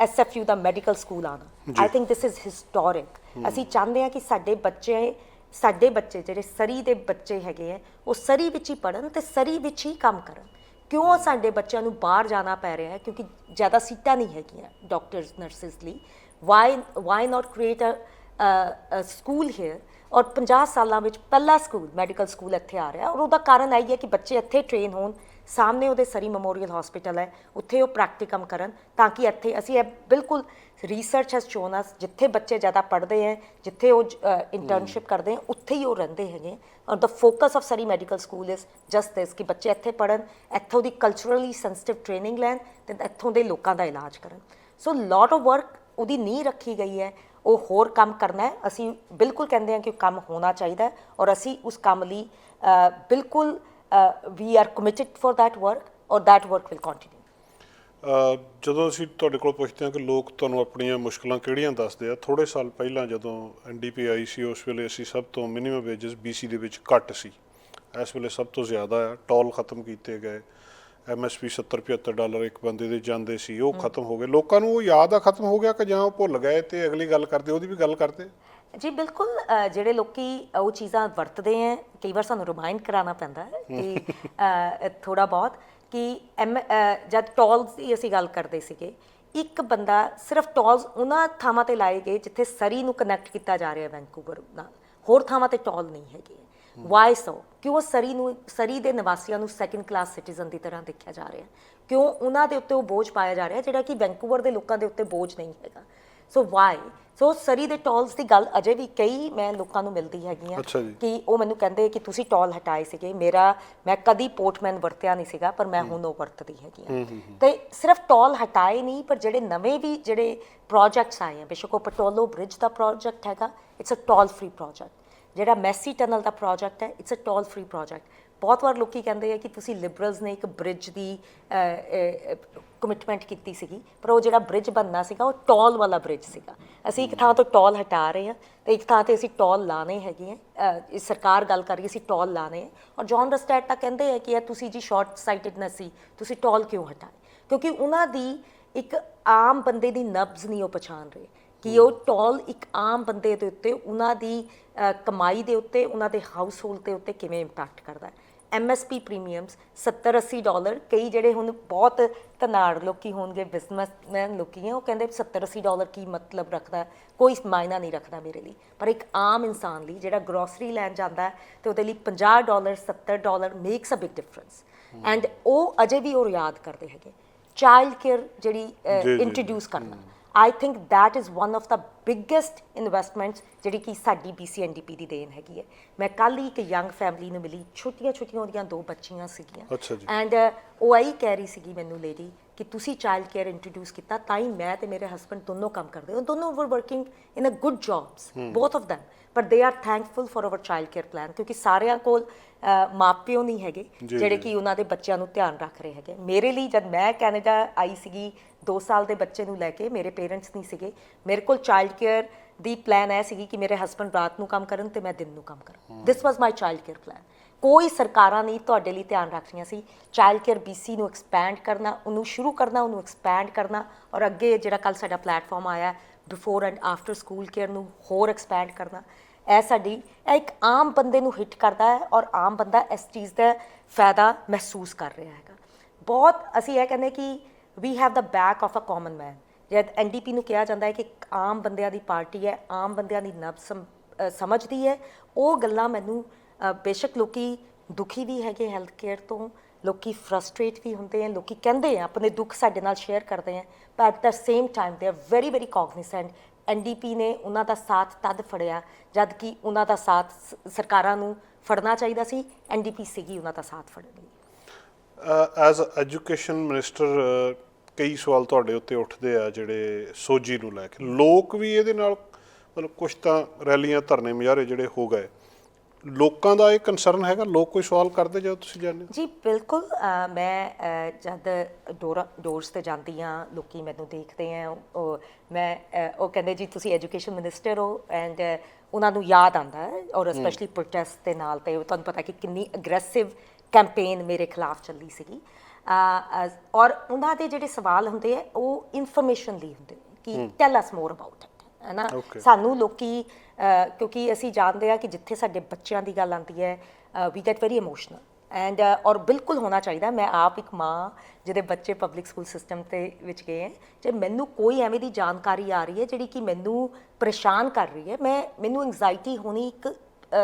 ਐਸਐਫਯੂ ਦਾ ਮੈਡੀਕਲ ਸਕੂਲ ਆਣਾ I think this is historic ਅਸੀਂ ਚਾਹੁੰਦੇ ਹਾਂ ਕਿ ਸਾਡੇ ਬੱਚੇ ਸਾਡੇ ਬੱਚੇ ਜਿਹੜੇ ਸਰੀ ਦੇ ਬੱਚੇ ਹੈਗੇ ਆ ਉਹ ਸਰੀ ਵਿੱਚ ਹੀ ਪੜਨ ਤੇ ਸਰੀ ਵਿੱਚ ਹੀ ਕੰਮ ਕਰਨ। ਕਿਉਂ ਸਾਡੇ ਬੱਚਿਆਂ ਨੂੰ ਬਾਹਰ ਜਾਣਾ ਪੈ ਰਿਹਾ ਹੈ? ਕਿਉਂਕਿ ਜ਼ਿਆਦਾ ਸੀਟਾਂ ਨਹੀਂ ਹੈਗੀਆਂ ਡਾਕਟਰਸ ਨਰਸਿਸ ਲਈ। Why why not create a school here ਔਰ 50 ਸਾਲਾਂ ਵਿੱਚ ਪਹਿਲਾ ਸਕੂਲ ਮੈਡੀਕਲ ਸਕੂਲ ਇੱਥੇ ਆ ਰਿਹਾ ਔਰ ਉਹਦਾ ਕਾਰਨ ਆਈ ਹੈ ਕਿ ਬੱਚੇ ਇੱਥੇ ਟ੍ਰੇਨ ਹੋਣ। ਸਾਹਮਣੇ ਉਹਦੇ ਸਰੀ ਮੈਮੋਰੀਅਲ ਹਸਪੀਟਲ ਹੈ, ਉੱਥੇ ਉਹ ਪ੍ਰੈਕਟੀਕਮ ਕਰਨ ਤਾਂ ਕਿ ਇੱਥੇ ਅਸੀਂ ਇਹ ਬਿਲਕੁਲ ਰਿਸਰਚ ਹੈਸ ਸ਼ੋਨ ਅਸ ਜਿੱਥੇ ਬੱਚੇ ਜ਼ਿਆਦਾ ਪੜ੍ਹਦੇ ਹੈ, ਜਿੱਥੇ ਉਹ ਇੰਟਰਨਸ਼ਿਪ ਕਰਦੇ ਹੈ, ਉੱਥੇ ਹੀ ਉਹ ਰਹਿੰਦੇ ਹੈਗੇ ਔਰ the focus of Surrey medical school is just this ਕਿ ਬੱਚੇ ਇੱਥੇ ਪੜ੍ਹਨ, ਇੱਥੋਂ ਦੀ ਕਲਚਰਲੀ ਸੈਂਸਿਟਿਵ ਟ੍ਰੇਨਿੰਗ ਲੈਣ ਤੇ ਇੱਥੋਂ ਦੇ ਲੋਕਾਂ ਦਾ ਇਲਾਜ ਕਰਨ। ਸੋ ਲੋਟ ਆਫ ਵਰਕ ਉਹਦੀ ਨੀਂਹ ਰੱਖੀ ਗਈ ਹੈ, ਉਹ ਹੋਰ ਕੰਮ ਕਰਨਾ ਹੈ। ਅਸੀਂ ਬਿਲਕੁਲ ਕਹਿੰਦੇ ਹਾਂ ਕਿ ਉਹ ਕੰਮ ਹੋਣਾ ਚਾਹੀਦਾ ਔਰ ਅਸੀਂ ਉਸ ਕੰਮ ਲਈ ਬਿਲਕੁਲ Uh, we are committed for that work or that work will continue? Uh, ਜਦੋਂ ਅਸੀਂ ਤੁਹਾਡੇ ਕੋਲ ਪੁੱਛਦੇ ਹਾਂ ਕਿ ਲੋਕ ਤੁਹਾਨੂੰ ਆਪਣੀਆਂ ਮੁਸ਼ਕਲਾਂ ਕਿਹੜੀਆਂ ਦੱਸਦੇ ਆ ਥੋੜੇ ਸਾਲ ਪਹਿਲਾਂ ਜਦੋਂ ਐਨਡੀਪੀ ਆਈ ਸੀ ਉਸ ਵੇਲੇ ਅਸੀਂ ਸਭ ਤੋਂ ਮਿਨੀਮਮ ਵੇਜਸ BC ਦੇ ਵਿੱਚ ਘੱਟ ਸੀ। ਇਸ ਵੇਲੇ ਸਭ ਤੋਂ ਜ਼ਿਆਦਾ ਆ ਟੋਲ ਖਤਮ ਕੀਤੇ ਗਏ ਐਮਐਸਪੀ 70 75 ਡਾਲਰ ਇੱਕ ਬੰਦੇ ਦੇ ਜਾਂਦੇ ਸੀ ਉਹ ਖਤਮ ਹੋ ਗਏ। ਲੋਕਾਂ ਨੂੰ ਉਹ ਯਾਦ ਆ ਖਤਮ ਹੋ ਗਿਆ ਕਿ ਜਾਂ ਉਹ ਭੁੱਲ ਗਏ ਤੇ ਅਗਲੀ ਗੱਲ ਕਰਦੇ ਉਹਦੀ ਵੀ ਗੱਲ ਕਰਦੇ। ਜੀ ਬਿਲਕੁਲ ਅ, ਜਿਹੜੇ ਲੋਕੀ ਉਹ ਚੀਜ਼ਾਂ ਵਰਤਦੇ ਹੈ ਕਈ ਵਾਰ ਸਾਨੂੰ ਰਿਮਾਈਂਡ ਕਰਾਉਣਾ ਪੈਂਦਾ ਹੈ ਕਿ ਥੋੜਾ ਬਹੁਤ ਕਿ ਐਮ ਅ, ਜਦ ਟੋਲਸ ਦੀ ਅਸੀਂ ਗੱਲ ਕਰਦੇ ਸੀਗੇ ਇੱਕ ਬੰਦਾ ਸਿਰਫ ਟੋਲਸ ਉਹਨਾਂ ਥਾਵਾਂ ਤੇ ਲਾਏ ਗਏ ਜਿੱਥੇ ਸਰੀ ਨੂੰ ਕਨੈਕਟ ਕੀਤਾ ਜਾ ਰਿਹਾ ਹੈ ਵੈਂਕੂਵਰ ਨਾਲ। ਹੋਰ ਥਾਵਾਂ ਤੇ ਟੋਲ ਨਹੀਂ ਹੈਗੇ। ਵਾਈ ਸੋ ਕਿਉਂ ਉਹ ਸਰੀ ਨੂੰ ਸਰੀ ਦੇ ਨਿਵਾਸੀਆਂ ਨੂੰ ਸੈਕੰਡ ਕਲਾਸ ਸਿਟੀਜ਼ਨ ਦੀ ਤਰ੍ਹਾਂ ਦੇਖਿਆ ਜਾ ਰਿਹਾ? ਹੈ ਕਿਉਂ ਉਹਨਾਂ ਦੇ ਉੱਤੇ ਉਹ ਬੋਝ ਪਾਇਆ ਜਾ ਰਿਹਾ ਹੈ ਜਿਹੜਾ ਕਿ ਵੈਂਕੂਵਰ ਦੇ ਲੋਕਾਂ ਦੇ ਉੱਤੇ ਬੋਝ ਨਹੀਂ ਹੈਗਾ? ਸੋ ਵਾਈ ਸੋ ਸਰੀ ਦੇ ਟੋਲਸ ਦੀ ਗੱਲ ਅਜੇ ਵੀ ਕਈ ਮੈਂ ਲੋਕਾਂ ਨੂੰ ਮਿਲਦੀ ਹੈਗੀ ਆ ਅੱਛਾ ਜੀ। ਕਿ ਉਹ ਮੈਨੂੰ ਕਹਿੰਦੇ ਕਿ ਤੁਸੀਂ ਟੋਲ ਹਟਾਏ ਸੀਗੇ। ਮੇਰਾ ਮੈਂ ਕਦੀ ਪੋਰਟਮੈਨ ਵਰਤਿਆ ਨਹੀਂ ਸੀਗਾ ਪਰ ਮੈਂ ਹੁਣ ਉਹ ਵਰਤਦੀ ਹੈਗੀ ਆ। ਤੇ ਸਿਰਫ ਟੋਲ ਹਟਾਏ ਨਹੀਂ ਪਰ ਜਿਹੜੇ ਨਵੇਂ ਵੀ ਜਿਹੜੇ ਪ੍ਰੋਜੈਕਟਸ ਆਏ ਆ ਬੇਸ਼ੱਕ ਉਹ ਪਟੋਲੋ ਬ੍ਰਿਜ ਦਾ ਪ੍ਰੋਜੈਕਟ ਹੈਗਾ it's a toll free project ਜਿਹੜਾ ਮੈਸੀ ਟਨਲ ਦਾ ਪ੍ਰੋਜੈਕਟ ਹੈ it's a toll free project ਬਹੁਤ ਵਾਰ ਲੋਕੀ ਕਹਿੰਦੇ ਆ ਕਿ ਤੁਸੀਂ ਲਿਬਰਲਸ ਨੇ ਇੱਕ ਬ੍ਰਿਜ ਦੀ ਕਮਿਟਮੈਂਟ ਕੀਤੀ ਸੀਗੀ ਪਰ ਉਹ ਜਿਹੜਾ ਬ੍ਰਿਜ ਬਣਨਾ ਸੀਗਾ ਉਹ ਟੋਲ ਵਾਲਾ ਬ੍ਰਿਜ ਸੀਗਾ। ਅਸੀਂ ਇੱਕ ਥਾਂ ਤੋਂ ਟੋਲ ਹਟਾ ਰਹੇ ਹਾਂ ਤੇ ਇੱਕ ਥਾਂ ਤੇ ਅਸੀਂ ਟੋਲ ਲਾਣੇ ਹੈਗੇ ਆ ਅ, ਸਰਕਾਰ ਗੱਲ ਕਰ ਰਹੀ ਹੈ ਅਸੀਂ ਟੋਲ ਲਾਣੇ ਹੈ। ਔਰ ਜੌਨ ਰਸਟੈਟ ਤਾਂ ਕਹਿੰਦੇ ਆ ਕਿ ਇਹ ਤੁਸੀਂ ਜੀ ਸ਼ਾਰਟ ਸਾਈਟਡਨੈਸ ਸੀ ਤੁਸੀਂ ਟੋਲ ਕਿਉਂ ਹਟਾਏ? ਕਿਉਂਕਿ ਉਹਨਾਂ ਦੀ ਇੱਕ ਆਮ ਬੰਦੇ ਦੀ ਨਬਜ਼ ਨਹੀਂ ਉਹ ਪਛਾਣ ਰਹੇ। ਕਿ ਉਹ ਟੋਲ ਇੱਕ ਆਮ ਬੰਦੇ ਦੇ ਉੱਤੇ ਉਹਨਾਂ ਦੀ ਕਮਾਈ ਦੇ ਉੱਤੇ ਉਹਨਾਂ ਦੇ ਹਾਊਸ ਹੋਲਡ ਦੇ ਉੱਤੇ ਕਿਵੇਂ ਇੰਪੈਕਟ ਕਰਦਾ ਹੈ? ਐਮਐਸਪੀ ਪ੍ਰੀਮੀਅਮਸ 70 80 ਡਾਲਰ ਕਈ ਜਿਹੜੇ ਹੁਣ ਬਹੁਤ ਧਨਾੜ ਲੋਕੀ ਹੋਣਗੇ ਬਿਜ਼ਨਸਮੈਨ ਲੋਕੀ ਹੈ ਉਹ ਕਹਿੰਦੇ 70 80 ਡਾਲਰ ਕੀ ਮਤਲਬ ਰੱਖਦਾ? ਕੋਈ ਮਾਇਨਾ ਨਹੀਂ ਰੱਖਦਾ ਮੇਰੇ ਲਈ। ਪਰ ਇੱਕ ਆਮ ਇਨਸਾਨ ਲਈ ਜਿਹੜਾ ਗਰੋਸਰੀ ਲੈਣ ਜਾਂਦਾ ਹੈ ਤੇ ਉਹਦੇ ਲਈ 50 dollar 70 dollar makes a big difference and ਉਹ ਅਜੇ ਵੀ ਉਹ ਯਾਦ ਕਰਦੇ ਹੈਗੇ। ਚਾਈਲਡ ਕੇਅਰ ਜਿਹੜੀ ਇੰਟਰੋਡਿਊਸ ਕਰਨਾ। I think that is one of the biggest investments ਜਿਹੜੀ ਕਿ ਸਾਡੀ BCNDP ਦੀ ਦੇਣ ਹੈਗੀ ਹੈ ਮੈਂ ਕੱਲ ਹੀ ਇੱਕ ਯੰਗ ਫੈਮਿਲੀ ਨੂੰ ਮਿਲੀ ਛੋਟੀਆਂ ਛੋਟੀਆਂ ਉਹਦੀਆਂ ਦੋ ਬੱਚੀਆਂ ਸੀਗੀਆਂ ਅੱਛਾ ਜੀ। ਐਂਡ ਉਹ ਆਈ ਕਹਿ ਰਹੀ ਸੀਗੀ ਮੈਨੂੰ ਲੇਡੀ ਕਿ ਤੁਸੀਂ ਚਾਈਲਡ ਕੇਅਰ ਇੰਟਰੋਡਿਊਸ ਕੀਤਾ ਤਾਂ ਹੀ ਮੈਂ ਤੇ ਮੇਰੇ ਹਸਬੰਡ ਦੋਨੋਂ ਕੰਮ ਕਰਦੇ। ਉਹ ਦੋਨੋਂ were working in a good jobs both of them. ਪਰ they are thankful for our child care plan ਕਿਉਂਕਿ ਸਾਰਿਆਂ ਕੋਲ ਮਾਪਿਓ ਨਹੀਂ ਹੈਗੇ ਜਿਹੜੇ। ਕਿ ਉਹਨਾਂ ਦੇ ਬੱਚਿਆਂ ਨੂੰ ਧਿਆਨ ਰੱਖ ਰਹੇ ਹੈਗੇ। ਮੇਰੇ ਲਈ ਜਦ ਮੈਂ ਕੈਨੇਡਾ ਆਈ ਸੀਗੀ 2 ਸਾਲ ਦੇ ਬੱਚੇ ਨੂੰ ਲੈ ਕੇ ਮੇਰੇ ਪੇਰੈਂਟਸ ਨਹੀਂ ਸੀਗੇ। ਮੇਰੇ ਕੋਲ ਚਾਈਲਡ ਕੇਅਰ ਦੀ ਪਲਾਨ ਐ ਸੀਗੀ ਕਿ ਮੇਰੇ ਹਸਬੰਡ ਰਾਤ ਨੂੰ ਕੰਮ ਕਰਨ ਤੇ ਮੈਂ ਦਿਨ ਨੂੰ ਕੰਮ ਕਰਾਂ। This was my child care plan ਕੋਈ ਸਰਕਾਰਾਂ ਨਹੀਂ ਤੁਹਾਡੇ ਲਈ ਧਿਆਨ ਰੱਖ ਰਹੀਆਂ ਸੀ ਚਾਈਲਡ ਕੇਅਰ BC ਨੂੰ ਐਕਸਪੈਂਡ ਕਰਨਾ, ਉਹਨੂੰ ਸ਼ੁਰੂ ਕਰਨਾ, ਉਹਨੂੰ ਐਕਸਪੈਂਡ ਕਰਨਾ ਔਰ ਅੱਗੇ ਜਿਹੜਾ ਕੱਲ ਸਾਡਾ ਪਲੇਟਫਾਰਮ ਆਇਆ before and after school care ਨੂੰ ਹੋਰ ਐਕਸਪੈਂਡ ਕਰਨਾ। ਇਹ ਸਾਡੀ, ਇਹ ਇੱਕ ਆਮ ਬੰਦੇ ਨੂੰ ਹਿੱਟ ਕਰਦਾ ਹੈ ਔਰ ਆਮ ਬੰਦਾ ਇਸ ਚੀਜ਼ ਦਾ ਫਾਇਦਾ ਮਹਿਸੂਸ ਕਰ ਰਿਹਾ ਹੈਗਾ। ਬਹੁਤ ਅਸੀਂ ਇਹ ਕਹਿੰਦੇ ਕਿ we have the back of a common man ਜਦ ਐਨਡੀਪੀ ਨੂੰ ਕਿਹਾ ਜਾਂਦਾ ਹੈ ਕਿ ਆਮ ਬੰਦਿਆਂ ਦੀ ਪਾਰਟੀ ਹੈ, ਆਮ ਬੰਦਿਆਂ ਦੀ ਨਬਜ਼ ਸਮਝਦੀ ਹੈ, ਉਹ ਗੱਲਾਂ ਮੈਨੂੰ ਬੇਸ਼ੱਕ ਲੋਕੀ ਦੁਖੀ ਵੀ ਹੈਗੇ ਹੈਲਥ ਕੇਅਰ ਤੋਂ, ਲੋਕੀ ਫਰਸਟ੍ਰੇਟ ਵੀ ਹੁੰਦੇ ਆ, ਲੋਕੀ ਕਹਿੰਦੇ ਆ, ਆਪਣੇ ਦੁੱਖ ਸਾਡੇ ਨਾਲ ਸ਼ੇਅਰ ਕਰਦੇ ਆ ਪਰ at the same time they are very very cognizant NDP ਨੇ ਉਹਨਾਂ ਦਾ ਸਾਥ ਤਦ ਫੜਿਆ ਜਦ ਕਿ ਉਹਨਾਂ ਦਾ ਸਾਥ ਸਰਕਾਰਾਂ ਨੂੰ ਫੜਨਾ ਚਾਹੀਦਾ ਸੀ ਐਨਡੀਪੀ ਸੀਗੀ ਉਹਨਾਂ ਦਾ ਸਾਥ ਫੜਨ ਲਈ। ਐਜ਼ ਐਜੂਕੇਸ਼ਨ ਮਿਨਿਸਟਰ ਕਈ ਸਵਾਲ ਤੁਹਾਡੇ ਉੱਤੇ ਉੱਠਦੇ ਆ ਜਿਹੜੇ ਸੋਜੀ ਨੂੰ ਲੈ ਕੇ। ਲੋਕ ਵੀ ਇਹਦੇ ਨਾਲ ਮਤਲਬ ਕੁਝ ਤਾਂ ਰੈਲੀਆਂ ਧਰਨੇ ਮੁਜ਼ਾਹਰੇ ਜਿਹੜੇ ਹੋ ਗਏ। ਲੋਕਾਂ ਦਾ ਇਹ ਕੰਸਰਨ ਹੈਗਾ? ਲੋਕ ਕੋਈ ਸਵਾਲ ਕਰਦੇ ਜਦੋਂ ਤੁਸੀਂ ਜਾਂਦੇ ਹੋ? ਜੀ ਬਿਲਕੁਲ ਮੈਂ ਜਦ ਡੋਰ ਡੋਰਸ ਤੇ ਜਾਂਦੀ ਆ ਲੋਕੀ ਮੈਨੂੰ ਦੇਖਦੇ ਆ ਮੈਂ ਉਹ ਕਹਿੰਦੇ ਜੀ ਤੁਸੀਂ ਐਜੂਕੇਸ਼ਨ ਮਿਨਿਸਟਰ ਹੋ ਐਂਡ ਉਹਨਾਂ ਨੂੰ ਯਾਦ ਆਂਦਾ ਔਰ ਸਪੈਸ਼ਲੀ ਪ੍ਰੋਟੈਸਟ ਦੇ ਨਾਲ ਤੇ ਤੁਹਾਨੂੰ ਪਤਾ ਕਿ ਕਿੰਨੀ ਅਗਰੈਸਿਵ ਕੈਂਪੇਨ ਮੇਰੇ ਖਿਲਾਫ ਚੱਲੀ ਸੀਗੀ। ਔਰ ਉਹਨਾਂ ਦੇ ਜਿਹੜੇ ਸਵਾਲ ਹੁੰਦੇ ਆ ਉਹ ਇਨਫੋਰਮੇਸ਼ਨ ਲਈ ਹੁੰਦੇ ਕਿ ਟੈਲ ਅਸ ਮੋਰ ਅਬਾਊਟ ਹੈ ਨਾ. ਸਾਨੂੰ ਲੋਕੀ ਕਿਉਂਕਿ ਅਸੀਂ ਜਾਣਦੇ ਆ ਕਿ ਜਿੱਥੇ ਸਾਡੇ ਬੱਚਿਆਂ ਦੀ ਗੱਲ ਆਉਂਦੀ ਹੈ we get very emotional and ਔਰ ਬਿਲਕੁਲ ਹੋਣਾ ਚਾਹੀਦਾ ਮੈਂ ਆਪ ਇੱਕ ਮਾਂ ਜਿਹਦੇ ਬੱਚੇ ਪਬਲਿਕ ਸਕੂਲ ਸਿਸਟਮ ਤੇ ਵਿੱਚ ਗਏ ਹੈ ਜੇ ਮੈਨੂੰ ਕੋਈ ਐਵੇਂ ਦੀ ਜਾਣਕਾਰੀ ਆ ਰਹੀ ਹੈ ਜਿਹੜੀ ਕਿ ਮੈਨੂੰ ਪਰੇਸ਼ਾਨ ਕਰ ਰਹੀ ਹੈ ਮੈਂ ਮੈਨੂੰ ਐਂਜ਼ਾਈਟੀ ਹੋਣੀ ਇੱਕ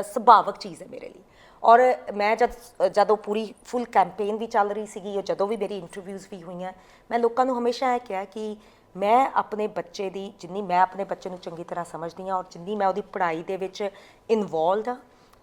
ਸੁਭਾਵਕ ਚੀਜ਼ ਹੈ ਮੇਰੇ ਲਈ। ਔਰ ਮੈਂ ਜਦ ਜਦੋਂ ਪੂਰੀ ਫੁੱਲ ਕੈਂਪੇਨ ਵੀ ਚੱਲ ਰਹੀ ਸੀਗੀ ਜਦੋਂ ਵੀ ਮੇਰੀ ਇੰਟਰਵਿਊਜ਼ ਵੀ ਹੋਈਆਂ ਮੈਂ ਲੋਕਾਂ ਨੂੰ ਹਮੇਸ਼ਾ ਇਹ ਕਿਹਾ ਕਿ ਮੈਂ ਆਪਣੇ ਬੱਚੇ ਦੀ ਜਿੰਨੀ ਮੈਂ ਆਪਣੇ ਬੱਚੇ ਨੂੰ ਚੰਗੀ ਤਰ੍ਹਾਂ ਸਮਝਦੀ ਹਾਂ ਔਰ ਜਿੰਨੀ ਮੈਂ ਉਹਦੀ ਪੜ੍ਹਾਈ ਦੇ ਵਿੱਚ ਇਨਵੋਲਵਡ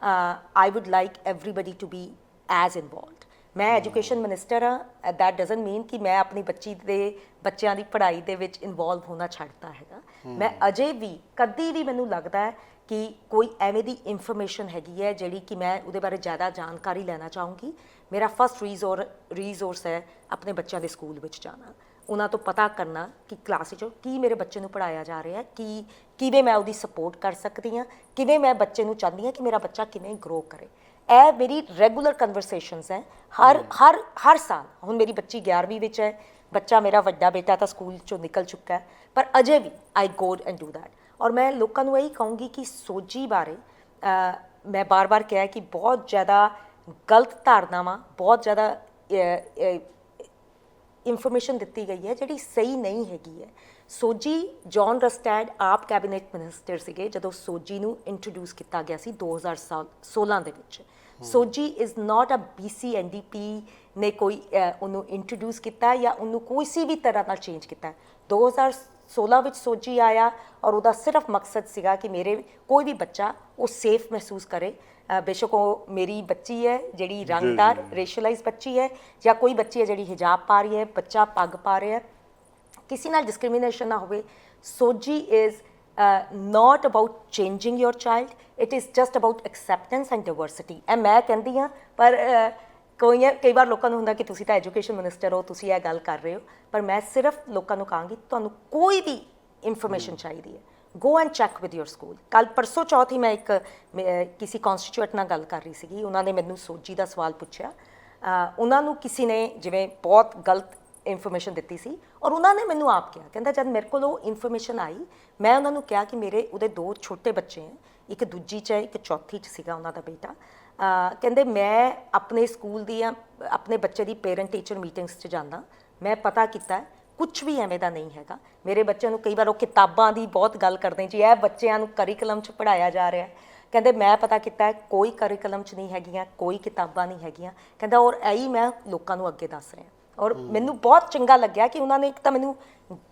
ਆ I would like everybody to be as involved ਮੈਂ ਐਜੂਕੇਸ਼ਨ ਮਿਨਿਸਟਰ ਹਾਂ ਦੈਟ ਡਸਨਟ ਮੀਨ ਕਿ ਮੈਂ ਆਪਣੀ ਬੱਚੀ ਦੇ ਬੱਚਿਆਂ ਦੀ ਪੜ੍ਹਾਈ ਦੇ ਵਿੱਚ ਇਨਵੋਲਵ ਹੋਣਾ ਛੱਡਤਾ ਹੈਗਾ। ਮੈਂ ਅਜੇ ਵੀ ਕਦੀ ਵੀ ਮੈਨੂੰ ਲੱਗਦਾ ਹੈ ਕਿ ਕੋਈ ਐਵੇਂ ਦੀ ਇਨਫੋਰਮੇਸ਼ਨ ਹੈਗੀ ਹੈ ਜਿਹੜੀ ਕਿ ਮੈਂ ਉਹਦੇ ਬਾਰੇ ਜ਼ਿਆਦਾ ਜਾਣਕਾਰੀ ਲੈਣਾ ਚਾਹੂੰਗੀ। ਮੇਰਾ ਫਸਟ ਰੀਜ਼ੋਰ ਰੀਜ਼ੋਰਸ ਹੈ ਆਪਣੇ ਬੱਚਿਆਂ ਦੇ ਸਕੂਲ ਵਿੱਚ ਜਾਣਾ। ਉਹਨਾਂ ਤੋਂ ਪਤਾ ਕਰਨਾ ਕਿ ਕਲਾਸ ਵਿੱਚ ਕੀ ਮੇਰੇ ਬੱਚੇ ਨੂੰ ਪੜਾਇਆ ਜਾ ਰਿਹਾ ਹੈ ਕੀ ਕਿਵੇਂ ਮੈਂ ਉਹਦੀ ਸਪੋਰਟ ਕਰ ਸਕਦੀ ਹਾਂ ਕਿਵੇਂ ਮੈਂ ਬੱਚੇ ਨੂੰ ਚਾਹੁੰਦੀ ਹਾਂ ਕਿ ਮੇਰਾ ਬੱਚਾ ਕਿਵੇਂ ਗਰੋ ਕਰੇ। ਇਹ ਮੇਰੀ ਰੈਗੂਲਰ ਕਨਵਰਸੇਸ਼ਨਸ ਹੈ। ਹਰ ਹਰ ਹਰ ਸਾਲ ਹੁਣ ਮੇਰੀ ਬੱਚੀ 11ਵੀਂ ਵਿੱਚ ਹੈ ਬੱਚਾ ਮੇਰਾ ਵੱਡਾ ਬੇਟਾ ਤਾਂ ਸਕੂਲ ਚੋਂ ਨਿਕਲ ਚੁੱਕਾ ਹੈ ਪਰ ਅਜੇ ਵੀ I go and do that ਔਰ ਮੈਂ ਲੋਕਾਂ ਨੂੰ ਇਹੀ ਕਹੂੰਗੀ ਕਿ ਸੋਜੀ ਬਾਰੇ ਮੈਂ ਬਾਰ-ਬਾਰ ਕਿਹਾ ਕਿ ਬਹੁਤ ਜ਼ਿਆਦਾ ਗਲਤ ਧਾਰਨਾਵਾਂ ਬਹੁਤ ਜ਼ਿਆਦਾ ਇਨਫੋਰਮੇਸ਼ਨ ਦਿੱਤੀ ਗਈ ਹੈ ਜਿਹੜੀ ਸਹੀ ਨਹੀਂ ਹੈਗੀ ਹੈ। ਸੋਜੀ ਜੌਨ ਰਸਟੈਡ ਆਪ ਕੈਬਨਿਟ ਮਿਨਿਸਟਰ ਸੀਗੇ ਜਦੋਂ ਸੋਜੀ ਨੂੰ ਇੰਟਰੋਡਿਊਸ ਕੀਤਾ ਗਿਆ ਸੀ 2016 ਦੇ ਵਿੱਚ। SOGI is not a BC NDP ਨੇ ਕੋਈ ਉਹਨੂੰ ਇੰਟਰੋਡਿਊਸ ਕੀਤਾ ਜਾਂ ਉਹਨੂੰ ਕੋਈ ਵੀ ਤਰ੍ਹਾਂ ਨਾਲ ਚੇਂਜ ਕੀਤਾ। 2016 ਵਿੱਚ ਸੋਜੀ ਆਇਆ ਔਰ ਉਹਦਾ ਸਿਰਫ ਮਕਸਦ ਸੀਗਾ ਕਿ ਮੇਰੇ ਕੋਈ ਵੀ ਬੱਚਾ ਉਹ ਸੇਫ ਮਹਿਸੂਸ ਕਰੇ। ਬੇਸ਼ੱਕ ਉਹ ਮੇਰੀ ਬੱਚੀ ਹੈ ਜਿਹੜੀ ਰੰਗਦਾਰ ਰੇਸ਼ੀਅਲਾਈਜ਼ ਬੱਚੀ ਹੈ ਜਾਂ ਕੋਈ ਬੱਚੀ ਹੈ ਜਿਹੜੀ ਹਿਜਾਬ ਪਾ ਰਹੀ ਹੈ ਬੱਚਾ ਪੱਗ ਪਾ ਰਿਹਾ ਹੈ। ਕਿਸੇ ਨਾਲ ਡਿਸਕ੍ਰਿਮੀਨੇਸ਼ਨ ਨਾ ਹੋਵੇ। SOGI is not about changing your child it is just about acceptance and diversity uh ਮੈਂ ਕਹਿੰਦੀ ਹਾਂ ਪਰ ਕੋਈ ਕਈ ਵਾਰ ਲੋਕਾਂ ਨੂੰ ਹੁੰਦਾ ਕਿ ਤੁਸੀਂ ਤਾਂ ਐਜੂਕੇਸ਼ਨ ਮਿਨਿਸਟਰ ਹੋ ਤੁਸੀਂ ਇਹ ਗੱਲ ਕਰ ਰਹੇ ਹੋ ਪਰ ਮੈਂ ਸਿਰਫ ਲੋਕਾਂ ਨੂੰ ਕਹਾਂਗੀ ਤੁਹਾਨੂੰ ਕੋਈ ਵੀ ਇਨਫੋਰਮੇਸ਼ਨ ਚਾਹੀਦੀ ਹੈ। Go and check with your school ਕੱਲ ਪਰਸੋਂ ਚੌਥੀ ਮੈਂ ਇੱਕ ਮੈਂ, ਕਿਸੇ ਕਨਸਟੀਟਿਊਟ ਨਾਲ ਗੱਲ ਕਰ ਰਹੀ ਸੀਗੀ। ਉਹਨਾਂ ਨੇ ਮੈਨੂੰ ਸੋਜੀ ਦਾ ਸਵਾਲ ਪੁੱਛਿਆ। ਉਹਨਾਂ ਨੂੰ ਕਿਸੇ ਨੇ ਜਿਵੇਂ ਬਹੁਤ ਗਲਤ ਇਨਫੋਰਮੇਸ਼ਨ ਦਿੱਤੀ ਸੀ ਔਰ ਉਹਨਾਂ ਨੇ ਮੈਨੂੰ ਆਪ ਕਿਹਾ। ਕਹਿੰਦਾ ਜਦ ਮੇਰੇ ਕੋਲ ਉਹ ਇਨਫੋਰਮੇਸ਼ਨ ਆਈ ਮੈਂ ਉਹਨਾਂ ਨੂੰ ਕਿਹਾ ਕਿ ਮੇਰੇ ਉਹਦੇ ਦੋ ਛੋਟੇ ਬੱਚੇ ਹੈ। ਇੱਕ ਦੂਜੀ ਚ ਹੈ ਇੱਕ ਚੌਥੀ ਚ ਸੀਗਾ ਉਹਨਾਂ ਦਾ ਬੇਟਾ। ਕਹਿੰਦੇ ਮੈਂ ਆਪਣੇ ਸਕੂਲ ਦੀਆਂ ਆਪਣੇ ਬੱਚੇ ਦੀ ਪੇਰੈਂਟ ਟੀਚਰ ਮੀਟਿੰਗਸ 'ਚ ਜਾਂਦਾ। ਮੈਂ ਪਤਾ ਕੀਤਾ ਕੁਝ ਵੀ ਐਵੇਂ ਦਾ ਨਹੀਂ ਹੈਗਾ। ਮੇਰੇ ਬੱਚਿਆਂ ਨੂੰ ਕਈ ਵਾਰ ਉਹ ਕਿਤਾਬਾਂ ਦੀ ਬਹੁਤ ਗੱਲ ਕਰਦੇ ਜੀ ਇਹ ਬੱਚਿਆਂ ਨੂੰ ਕਰਿਕੂਲਮ 'ਚ ਪੜਾਇਆ ਜਾ ਰਿਹਾ ਹੈ। ਕਹਿੰਦੇ ਮੈਂ ਪਤਾ ਕੀਤਾ ਕੋਈ ਕਰਿਕੂਲਮ 'ਚ ਨਹੀਂ ਹੈਗੀਆਂ ਕੋਈ ਕਿਤਾਬਾਂ ਨਹੀਂ ਹੈਗੀਆਂ। ਕਹਿੰਦਾ ਔਰ ਇਹੀ ਮੈਂ ਲੋਕਾਂ ਨੂੰ ਅੱਗੇ ਦੱਸ ਰਿਹਾ। ਔਰ ਮੈਨੂੰ ਬਹੁਤ ਚੰਗਾ ਲੱਗਿਆ ਕਿ ਉਹਨਾਂ ਨੇ ਇੱਕ ਤਾਂ ਮੈਨੂੰ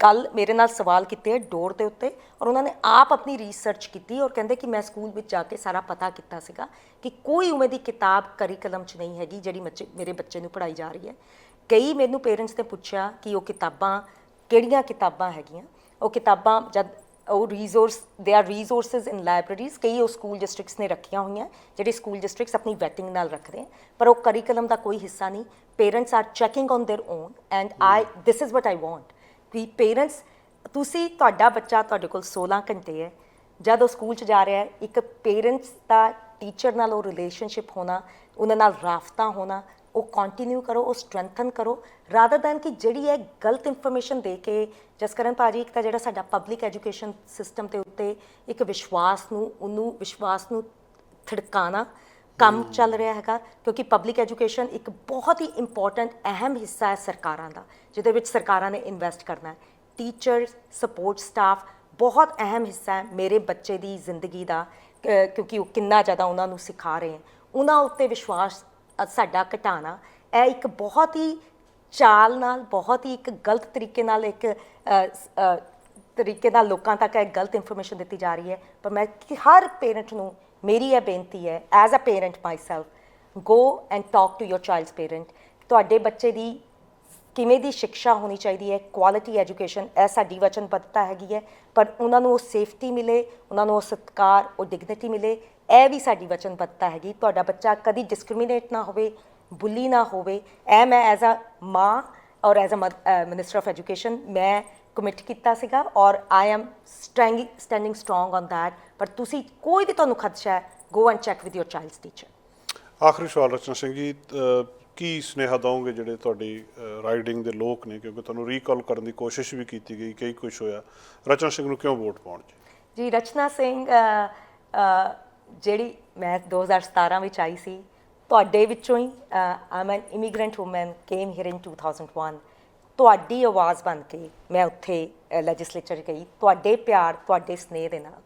ਗੱਲ ਮੇਰੇ ਨਾਲ ਸਵਾਲ ਕੀਤੇ ਡੋਰ ਦੇ ਉੱਤੇ ਔਰ ਉਹਨਾਂ ਨੇ ਆਪ ਆਪਣੀ ਰਿਸਰਚ ਕੀਤੀ ਔਰ ਕਹਿੰਦੇ ਕਿ ਮੈਂ ਸਕੂਲ ਵਿੱਚ ਜਾ ਕੇ ਸਾਰਾ ਪਤਾ ਕੀਤਾ ਸੀਗਾ ਕਿ ਕੋਈ ਉਵੇਂ ਦੀ ਕਿਤਾਬ ਕਰਿਕੂਲਮ 'ਚ ਨਹੀਂ ਹੈਗੀ ਜਿਹੜੀ ਬੱਚੇ ਮੇਰੇ ਬੱਚੇ ਨੂੰ ਪੜਾਈ ਜਾ ਰਹੀ ਹੈ। ਕਈ ਮੈਨੂੰ ਪੇਰੈਂਟਸ ਨੇ ਪੁੱਛਿਆ ਕਿ ਉਹ ਕਿਤਾਬਾਂ ਕਿਹੜੀਆਂ ਕਿਤਾਬਾਂ ਹੈਗੀਆਂ ਉਹ ਕਿਤਾਬਾਂ ਜਦ ਉਹ resource they are resources in libraries ਕਈ ਉਹ ਸਕੂਲ ਡਿਸਟ੍ਰਿਕਟਸ ਨੇ ਰੱਖੀਆਂ ਹੋਈਆਂ ਜਿਹੜੇ ਸਕੂਲ ਡਿਸਟ੍ਰਿਕਟਸ ਆਪਣੀ ਵੈਟਿੰਗ ਨਾਲ ਰੱਖਦੇ ਆ ਪਰ ਉਹ ਕਰਿਕੂਲਮ ਦਾ ਕੋਈ ਹਿੱਸਾ ਨਹੀਂ parents are checking on their own and I this is what I want ਕਿ ਪੇਰੈਂਟਸ ਤੁਸੀਂ ਤੁਹਾਡਾ ਬੱਚਾ ਤੁਹਾਡੇ ਕੋਲ 16 ਘੰਟੇ ਹੈ ਜਦ ਉਹ ਸਕੂਲ 'ਚ ਜਾ ਰਿਹਾ ਹੈ ਇੱਕ ਪੇਰੈਂਟਸ ਦਾ ਟੀਚਰ ਨਾਲ ਉਹ ਰਿਲੇਸ਼ਨਸ਼ਿਪ ਹੋਣਾ ਉਹਨਾਂ ਨਾਲ ਰਾਫਤਾ ਹੋਣਾ ਉਹ ਕੰਟੀਨਿਊ ਕਰੋ ਉਹ ਸਟਰੈਂਥਨ ਕਰੋ ਰਾਦਰ ਦੈਨ ਕਿ ਜਿਹੜੀ ਇਹ ਗਲਤ ਇਨਫੋਰਮੇਸ਼ਨ ਦੇ ਕੇ ਜਸਕਰਨ ਭਾਜੀ ਇੱਕ ਤਾਂ ਜਿਹੜਾ ਸਾਡਾ ਪਬਲਿਕ ਐਜੂਕੇਸ਼ਨ ਸਿਸਟਮ ਤੇ ਉੱਤੇ ਇੱਕ ਵਿਸ਼ਵਾਸ ਨੂੰ ਉਹਨੂੰ ਵਿਸ਼ਵਾਸ ਨੂੰ ਥੜਕਾਣਾ ਕੰਮ ਚੱਲ ਰਿਹਾ ਹੈਗਾ ਕਿਉਂਕਿ ਪਬਲਿਕ ਐਜੂਕੇਸ਼ਨ ਇੱਕ ਬਹੁਤ ਹੀ ਇੰਪੋਰਟੈਂਟ ਅਹਿਮ ਹਿੱਸਾ ਹੈ ਸਰਕਾਰਾਂ ਦਾ ਜਿਹਦੇ ਵਿੱਚ ਸਰਕਾਰਾਂ ਨੇ ਇਨਵੈਸਟ ਕਰਨਾ ਹੈ। ਟੀਚਰਸ ਸਪੋਰਟ ਸਟਾਫ ਬਹੁਤ ਅਹਿਮ ਹਿੱਸਾ ਹੈ ਮੇਰੇ ਬੱਚੇ ਦੀ ਜ਼ਿੰਦਗੀ ਦਾ ਕਿਉਂਕਿ ਉਹ ਕਿੰਨਾ ਜ਼ਿਆਦਾ ਉਹਨਾਂ ਨੂੰ ਸਿਖਾ ਰਹੇ ਹੈ। ਉਹਨਾਂ ਉੱਤੇ ਵਿਸ਼ਵਾਸ ਸਾਡਾ ਘਟਾਣਾ, ਇਹ ਇੱਕ ਬਹੁਤ ਹੀ ਚਾਲ ਨਾਲ, ਬਹੁਤ ਹੀ ਇੱਕ ਗਲਤ ਤਰੀਕੇ ਨਾਲ ਇੱਕ ਤਰੀਕੇ ਨਾਲ ਲੋਕਾਂ ਤੱਕ ਇਹ ਗਲਤ ਇਨਫੋਰਮੇਸ਼ਨ ਦਿੱਤੀ ਜਾ ਰਹੀ ਹੈ। ਪਰ ਮੈਂ ਹਰ ਪੇਰੈਂਟ ਨੂੰ ਮੇਰੀ ਇਹ ਬੇਨਤੀ ਹੈ as a parent myself go and talk to your child's parent ਤੁਹਾਡੇ ਬੱਚੇ ਦੀ ਕਿਵੇਂ ਦੀ ਸਿੱਖਿਆ ਹੋਣੀ ਚਾਹੀਦੀ ਹੈ ਕੁਆਲਿਟੀ ਐਜੂਕੇਸ਼ਨ ਇਹ ਸਾਡੀ ਵਚਨਬੱਧਤਾ ਹੈਗੀ ਹੈ। ਪਰ ਉਹਨਾਂ ਨੂੰ ਉਹ ਸੇਫਟੀ ਮਿਲੇ, ਉਹਨਾਂ ਨੂੰ ਉਹ ਸਤਿਕਾਰ, ਉਹ ਡਿਗਨਿਟੀ ਮਿਲੇ। ਇਹ ਵੀ ਸਾਡੀ ਵਚਨਬੱਧਤਾ ਹੈਗੀ ਤੁਹਾਡਾ ਬੱਚਾ ਕਦੀ ਡਿਸਕ੍ਰਿਮੀਨੇਟ ਨਾ ਹੋਵੇ ਬੁੱਲੀ ਨਾ ਹੋਵੇ। ਇਹ ਮੈਂ ਐਜ਼ ਅ ਮਾਂ ਔਰ as a minister of education ਮੈਂ ਕਮਿਟ ਕੀਤਾ ਸੀਗਾ ਔਰ I am standing standing strong on that ਪਰ ਤੁਸੀਂ ਕੋਈ ਵੀ ਤੁਹਾਨੂੰ ਖਦਸ਼ਾ ਹੈ go and check with your child's teacher ਆਖਰੀ ਸਵਾਲ ਰਚਨਾ ਸਿੰਘ ਜੀ ਕੀ ਸੁਨੇਹਾ ਦਵੋਗੇ ਜਿਹੜੇ ਤੁਹਾਡੀ ਰਾਈਡਿੰਗ ਦੇ ਲੋਕ ਨੇ? ਕਿਉਂਕਿ ਤੁਹਾਨੂੰ ਰੀਕਾਲ ਕਰਨ ਦੀ ਕੋਸ਼ਿਸ਼ ਵੀ ਕੀਤੀ ਗਈ ਕਈ ਕੁਝ ਹੋਇਆ। ਰਚਨਾ ਸਿੰਘ ਨੂੰ ਕਿਉਂ ਵੋਟ ਪਾਉਣ ਜੀ? ਜੀ ਰਚਨਾ ਸਿੰਘ ਜਿਹੜੀ ਮੈਂ 2017 ਵਿੱਚ ਆਈ ਸੀ ਤੁਹਾਡੇ ਵਿੱਚੋਂ ਹੀ I'm an immigrant woman came here in 2001 ਤੁਹਾਡੀ ਆਵਾਜ਼ ਬਣ ਕੇ ਮੈਂ ਉੱਥੇ ਲੈਜਿਸਲੇਚਰ ਗਈ ਤੁਹਾਡੇ ਪਿਆਰ ਤੁਹਾਡੇ ਸਨੇਹ ਦੇ ਨਾਲ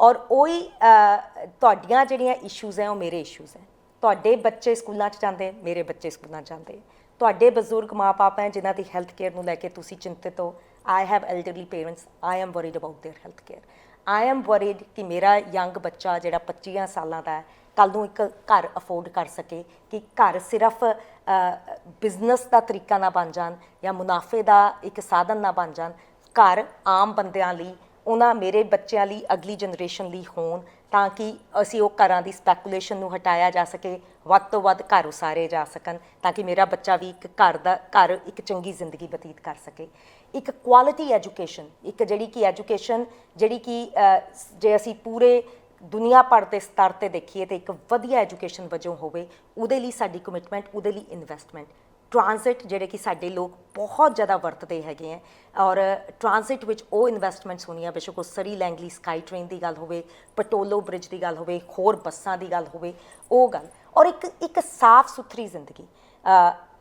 ਔਰ ਉਹੀ ਅ, ਤੁਹਾਡੀਆਂ ਜਿਹੜੀਆਂ ਇਸ਼ੂਜ਼ ਹੈ ਉਹ ਮੇਰੇ ਇਸ਼ੂਜ਼ ਹੈ ਤੁਹਾਡੇ ਬੱਚੇ ਸਕੂਲਾਂ 'ਚ ਜਾਂਦੇ ਮੇਰੇ ਬੱਚੇ ਸਕੂਲਾਂ 'ਚ ਜਾਂਦੇ ਤੁਹਾਡੇ ਬਜ਼ੁਰਗ ਮਾਪੇ ਹੈ ਜਿਨ੍ਹਾਂ ਦੀ ਹੈਲਥ ਕੇਅਰ ਨੂੰ ਲੈ ਕੇ ਤੁਸੀਂ ਚਿੰਤਿਤ ਹੋ I have elderly parents I am worried about their health care I am worried ਕਿ ਮੇਰਾ ਯੰਗ ਬੱਚਾ ਜਿਹੜਾ 25 ਸਾਲਾਂ ਦਾ ਹੈ ਕੱਲ ਨੂੰ ਇੱਕ ਘਰ ਅਫੋਰਡ ਕਰ ਸਕੇ, ਕਿ ਘਰ ਸਿਰਫ ਬਿਜ਼ਨਸ ਦਾ ਤਰੀਕਾ ਨਾ ਬਣ ਜਾਣ ਜਾਂ ਮੁਨਾਫੇ ਦਾ ਇੱਕ ਸਾਧਨ ਨਾ ਬਣ ਜਾਣ, ਘਰ ਆਮ ਬੰਦਿਆਂ ਲਈ, ਉਹਨਾਂ ਮੇਰੇ ਬੱਚਿਆਂ ਲਈ ਅਗਲੀ ਜਨਰੇਸ਼ਨ ਲਈ ਹੋਣ, ਤਾਂ ਕਿ ਅਸੀਂ ਉਹ ਘਰਾਂ ਦੀ ਸਪੈਕੂਲੇਸ਼ਨ ਨੂੰ ਹਟਾਇਆ ਜਾ ਸਕੇ, ਵੱਧ ਤੋਂ ਵੱਧ ਘਰ ਉਸਾਰੇ ਜਾ ਸਕਣ, ਤਾਂ ਕਿ ਮੇਰਾ ਬੱਚਾ ਵੀ ਇੱਕ ਘਰ ਦਾ, ਘਰ ਇੱਕ ਚੰਗੀ ਜ਼ਿੰਦਗੀ ਬਤੀਤ ਕਰ ਸਕੇ। ਇੱਕ ਕੁਆਲਿਟੀ ਐਜੂਕੇਸ਼ਨ ਇੱਕ ਜਿਹੜੀ ਕਿ ਐਜੂਕੇਸ਼ਨ ਜਿਹੜੀ ਕਿ ਜੇ ਅਸੀਂ ਪੂਰੇ ਦੁਨੀਆ ਭਰ ਦੇ ਸਤਰ ਤੇ ਦੇਖੀਏ ਤੇ ਇੱਕ ਵਧੀਆ ਐਜੂਕੇਸ਼ਨ ਵਜੋਂ ਹੋਵੇ, ਉਹਦੇ ਲਈ ਸਾਡੀ ਕਮਿਟਮੈਂਟ ਉਹਦੇ ਲਈ ਇਨਵੈਸਟਮੈਂਟ ਟ੍ਰਾਂਜ਼ਿਟ ਜਿਹੜੇ ਕਿ ਸਾਡੇ ਲੋਕ ਬਹੁਤ ਜ਼ਿਆਦਾ ਵਰਤਦੇ ਹੈਗੇ ਹੈ ਔਰ ਟ੍ਰਾਂਜ਼ਿਟ ਵਿੱਚ ਉਹ ਇਨਵੈਸਟਮੈਂਟਸ ਹੋਣੀਆਂ, ਬੇਸ਼ੱਕ ਉਹ ਸਰੀ ਲੈਂਗਲੀ ਸਕਾਈ ਟ੍ਰੇਨ ਦੀ ਗੱਲ ਹੋਵੇ, ਪਟੋਲੋ ਬ੍ਰਿਜ ਦੀ ਗੱਲ ਹੋਵੇ, ਹੋਰ ਬੱਸਾਂ ਦੀ ਗੱਲ ਹੋਵੇ, ਉਹ ਗੱਲ। ਔਰ ਇੱਕ ਇੱਕ ਸਾਫ਼ ਸੁਥਰੀ ਜ਼ਿੰਦਗੀ।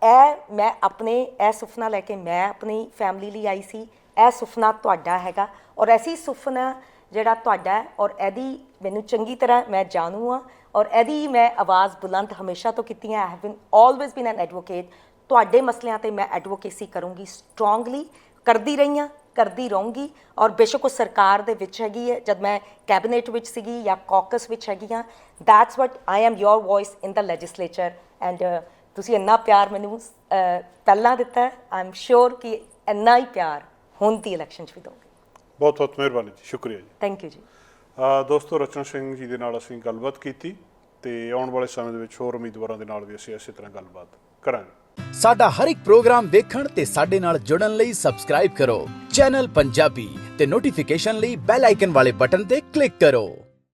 ਇਹ ਮੈਂ ਆਪਣੇ, ਇਹ ਸੁਪਨਾ ਲੈ ਕੇ ਮੈਂ ਆਪਣੀ ਫੈਮਿਲੀ ਲਈ ਆਈ ਸੀ। ਇਹ ਸੁਪਨਾ ਤੁਹਾਡਾ ਹੈਗਾ ਔਰ ਐਸੀ ਸੁਪਨਾ ਜਿਹੜਾ ਤੁਹਾਡਾ ਹੈ ਔਰ ਇਹਦੀ ਮੈਨੂੰ ਚੰਗੀ ਤਰ੍ਹਾਂ ਮੈਂ ਜਾਣੂ ਆ ਔਰ ਇਹਦੀ ਮੈਂ ਆਵਾਜ਼ ਬੁਲੰਦ ਹਮੇਸ਼ਾ ਤੋਂ ਕੀਤੀ ਹੈ। I have been always been an advocate ਤੁਹਾਡੇ ਮਸਲਿਆਂ ਤੇ ਮੈਂ ਐਡਵੋਕੇਸੀ ਕਰੂੰਗੀ ਸਟਰੋਂਗਲੀ ਕਰਦੀ ਰਹੀ ਹਾਂ, ਕਰਦੀ ਰਹੂੰਗੀ ਔਰ ਬੇਸ਼ੱਕ ਉਹ ਸਰਕਾਰ ਦੇ ਵਿੱਚ ਹੈਗੀ ਹੈ, ਜਦ ਮੈਂ ਕੈਬਨਿਟ ਵਿੱਚ ਸੀਗੀ ਜਾਂ ਕਾਕਸ ਵਿੱਚ ਹੈਗੀ ਹਾਂ। That's what I am your voice in the legislature and ਤੁਸੀਂ ਇੰਨਾ ਪਿਆਰ ਮੈਨੂੰ ਪਹਿਲਾਂ ਦਿੱਤਾ ਹੈ। ਆਈ ਐਮ ਸ਼ੋਰ ਕਿ ਇੰਨਾ ਹੀ ਪਿਆਰ ਹੁਣ ਦੀ ਇਲੈਕਸ਼ਨ 'ਚ ਵੀ ਦੋਗੇ ਬਹੁਤ ਬਹੁਤ ਮਿਹਰਬਾਨੀ ਜੀ ਸ਼ੁਕਰੀਆ ਜੀ। ਥੈਂਕ ਯੂ ਜੀ। ਦੋਸਤੋ ਰਚਨਾ ਸਿੰਘ ਜੀ ਦੇ ਨਾਲ ਅਸੀਂ ਗੱਲਬਾਤ ਕੀਤੀ ਤੇ ਆਉਣ ਵਾਲੇ ਸਮੇਂ ਦੇ ਵਿੱਚ ਹੋਰ ਉਮੀਦਵਾਰਾਂ ਦੇ ਨਾਲ ਵੀ ਅਸੀਂ ਇਸੇ ਤਰ੍ਹਾਂ ਗੱਲਬਾਤ ਕਰਾਂਗੇ। ਸਾਡਾ ਹਰ ਇੱਕ ਪ੍ਰੋਗਰਾਮ ਦੇਖਣ ਤੇ ਸਾਡੇ ਨਾਲ ਜੁੜਨ ਲਈ ਸਬਸਕ੍ਰਾਈਬ ਕਰੋ। ਚੈਨਲ ਪੰਜਾਬੀ ਤੇ ਨੋਟੀਫਿਕੇਸ਼ਨ ਲਈ ਬੈਲ ਆਈਕਨ ਵਾਲੇ ਬਟਨ ਤੇ ਕਲਿੱਕ ਕਰੋ।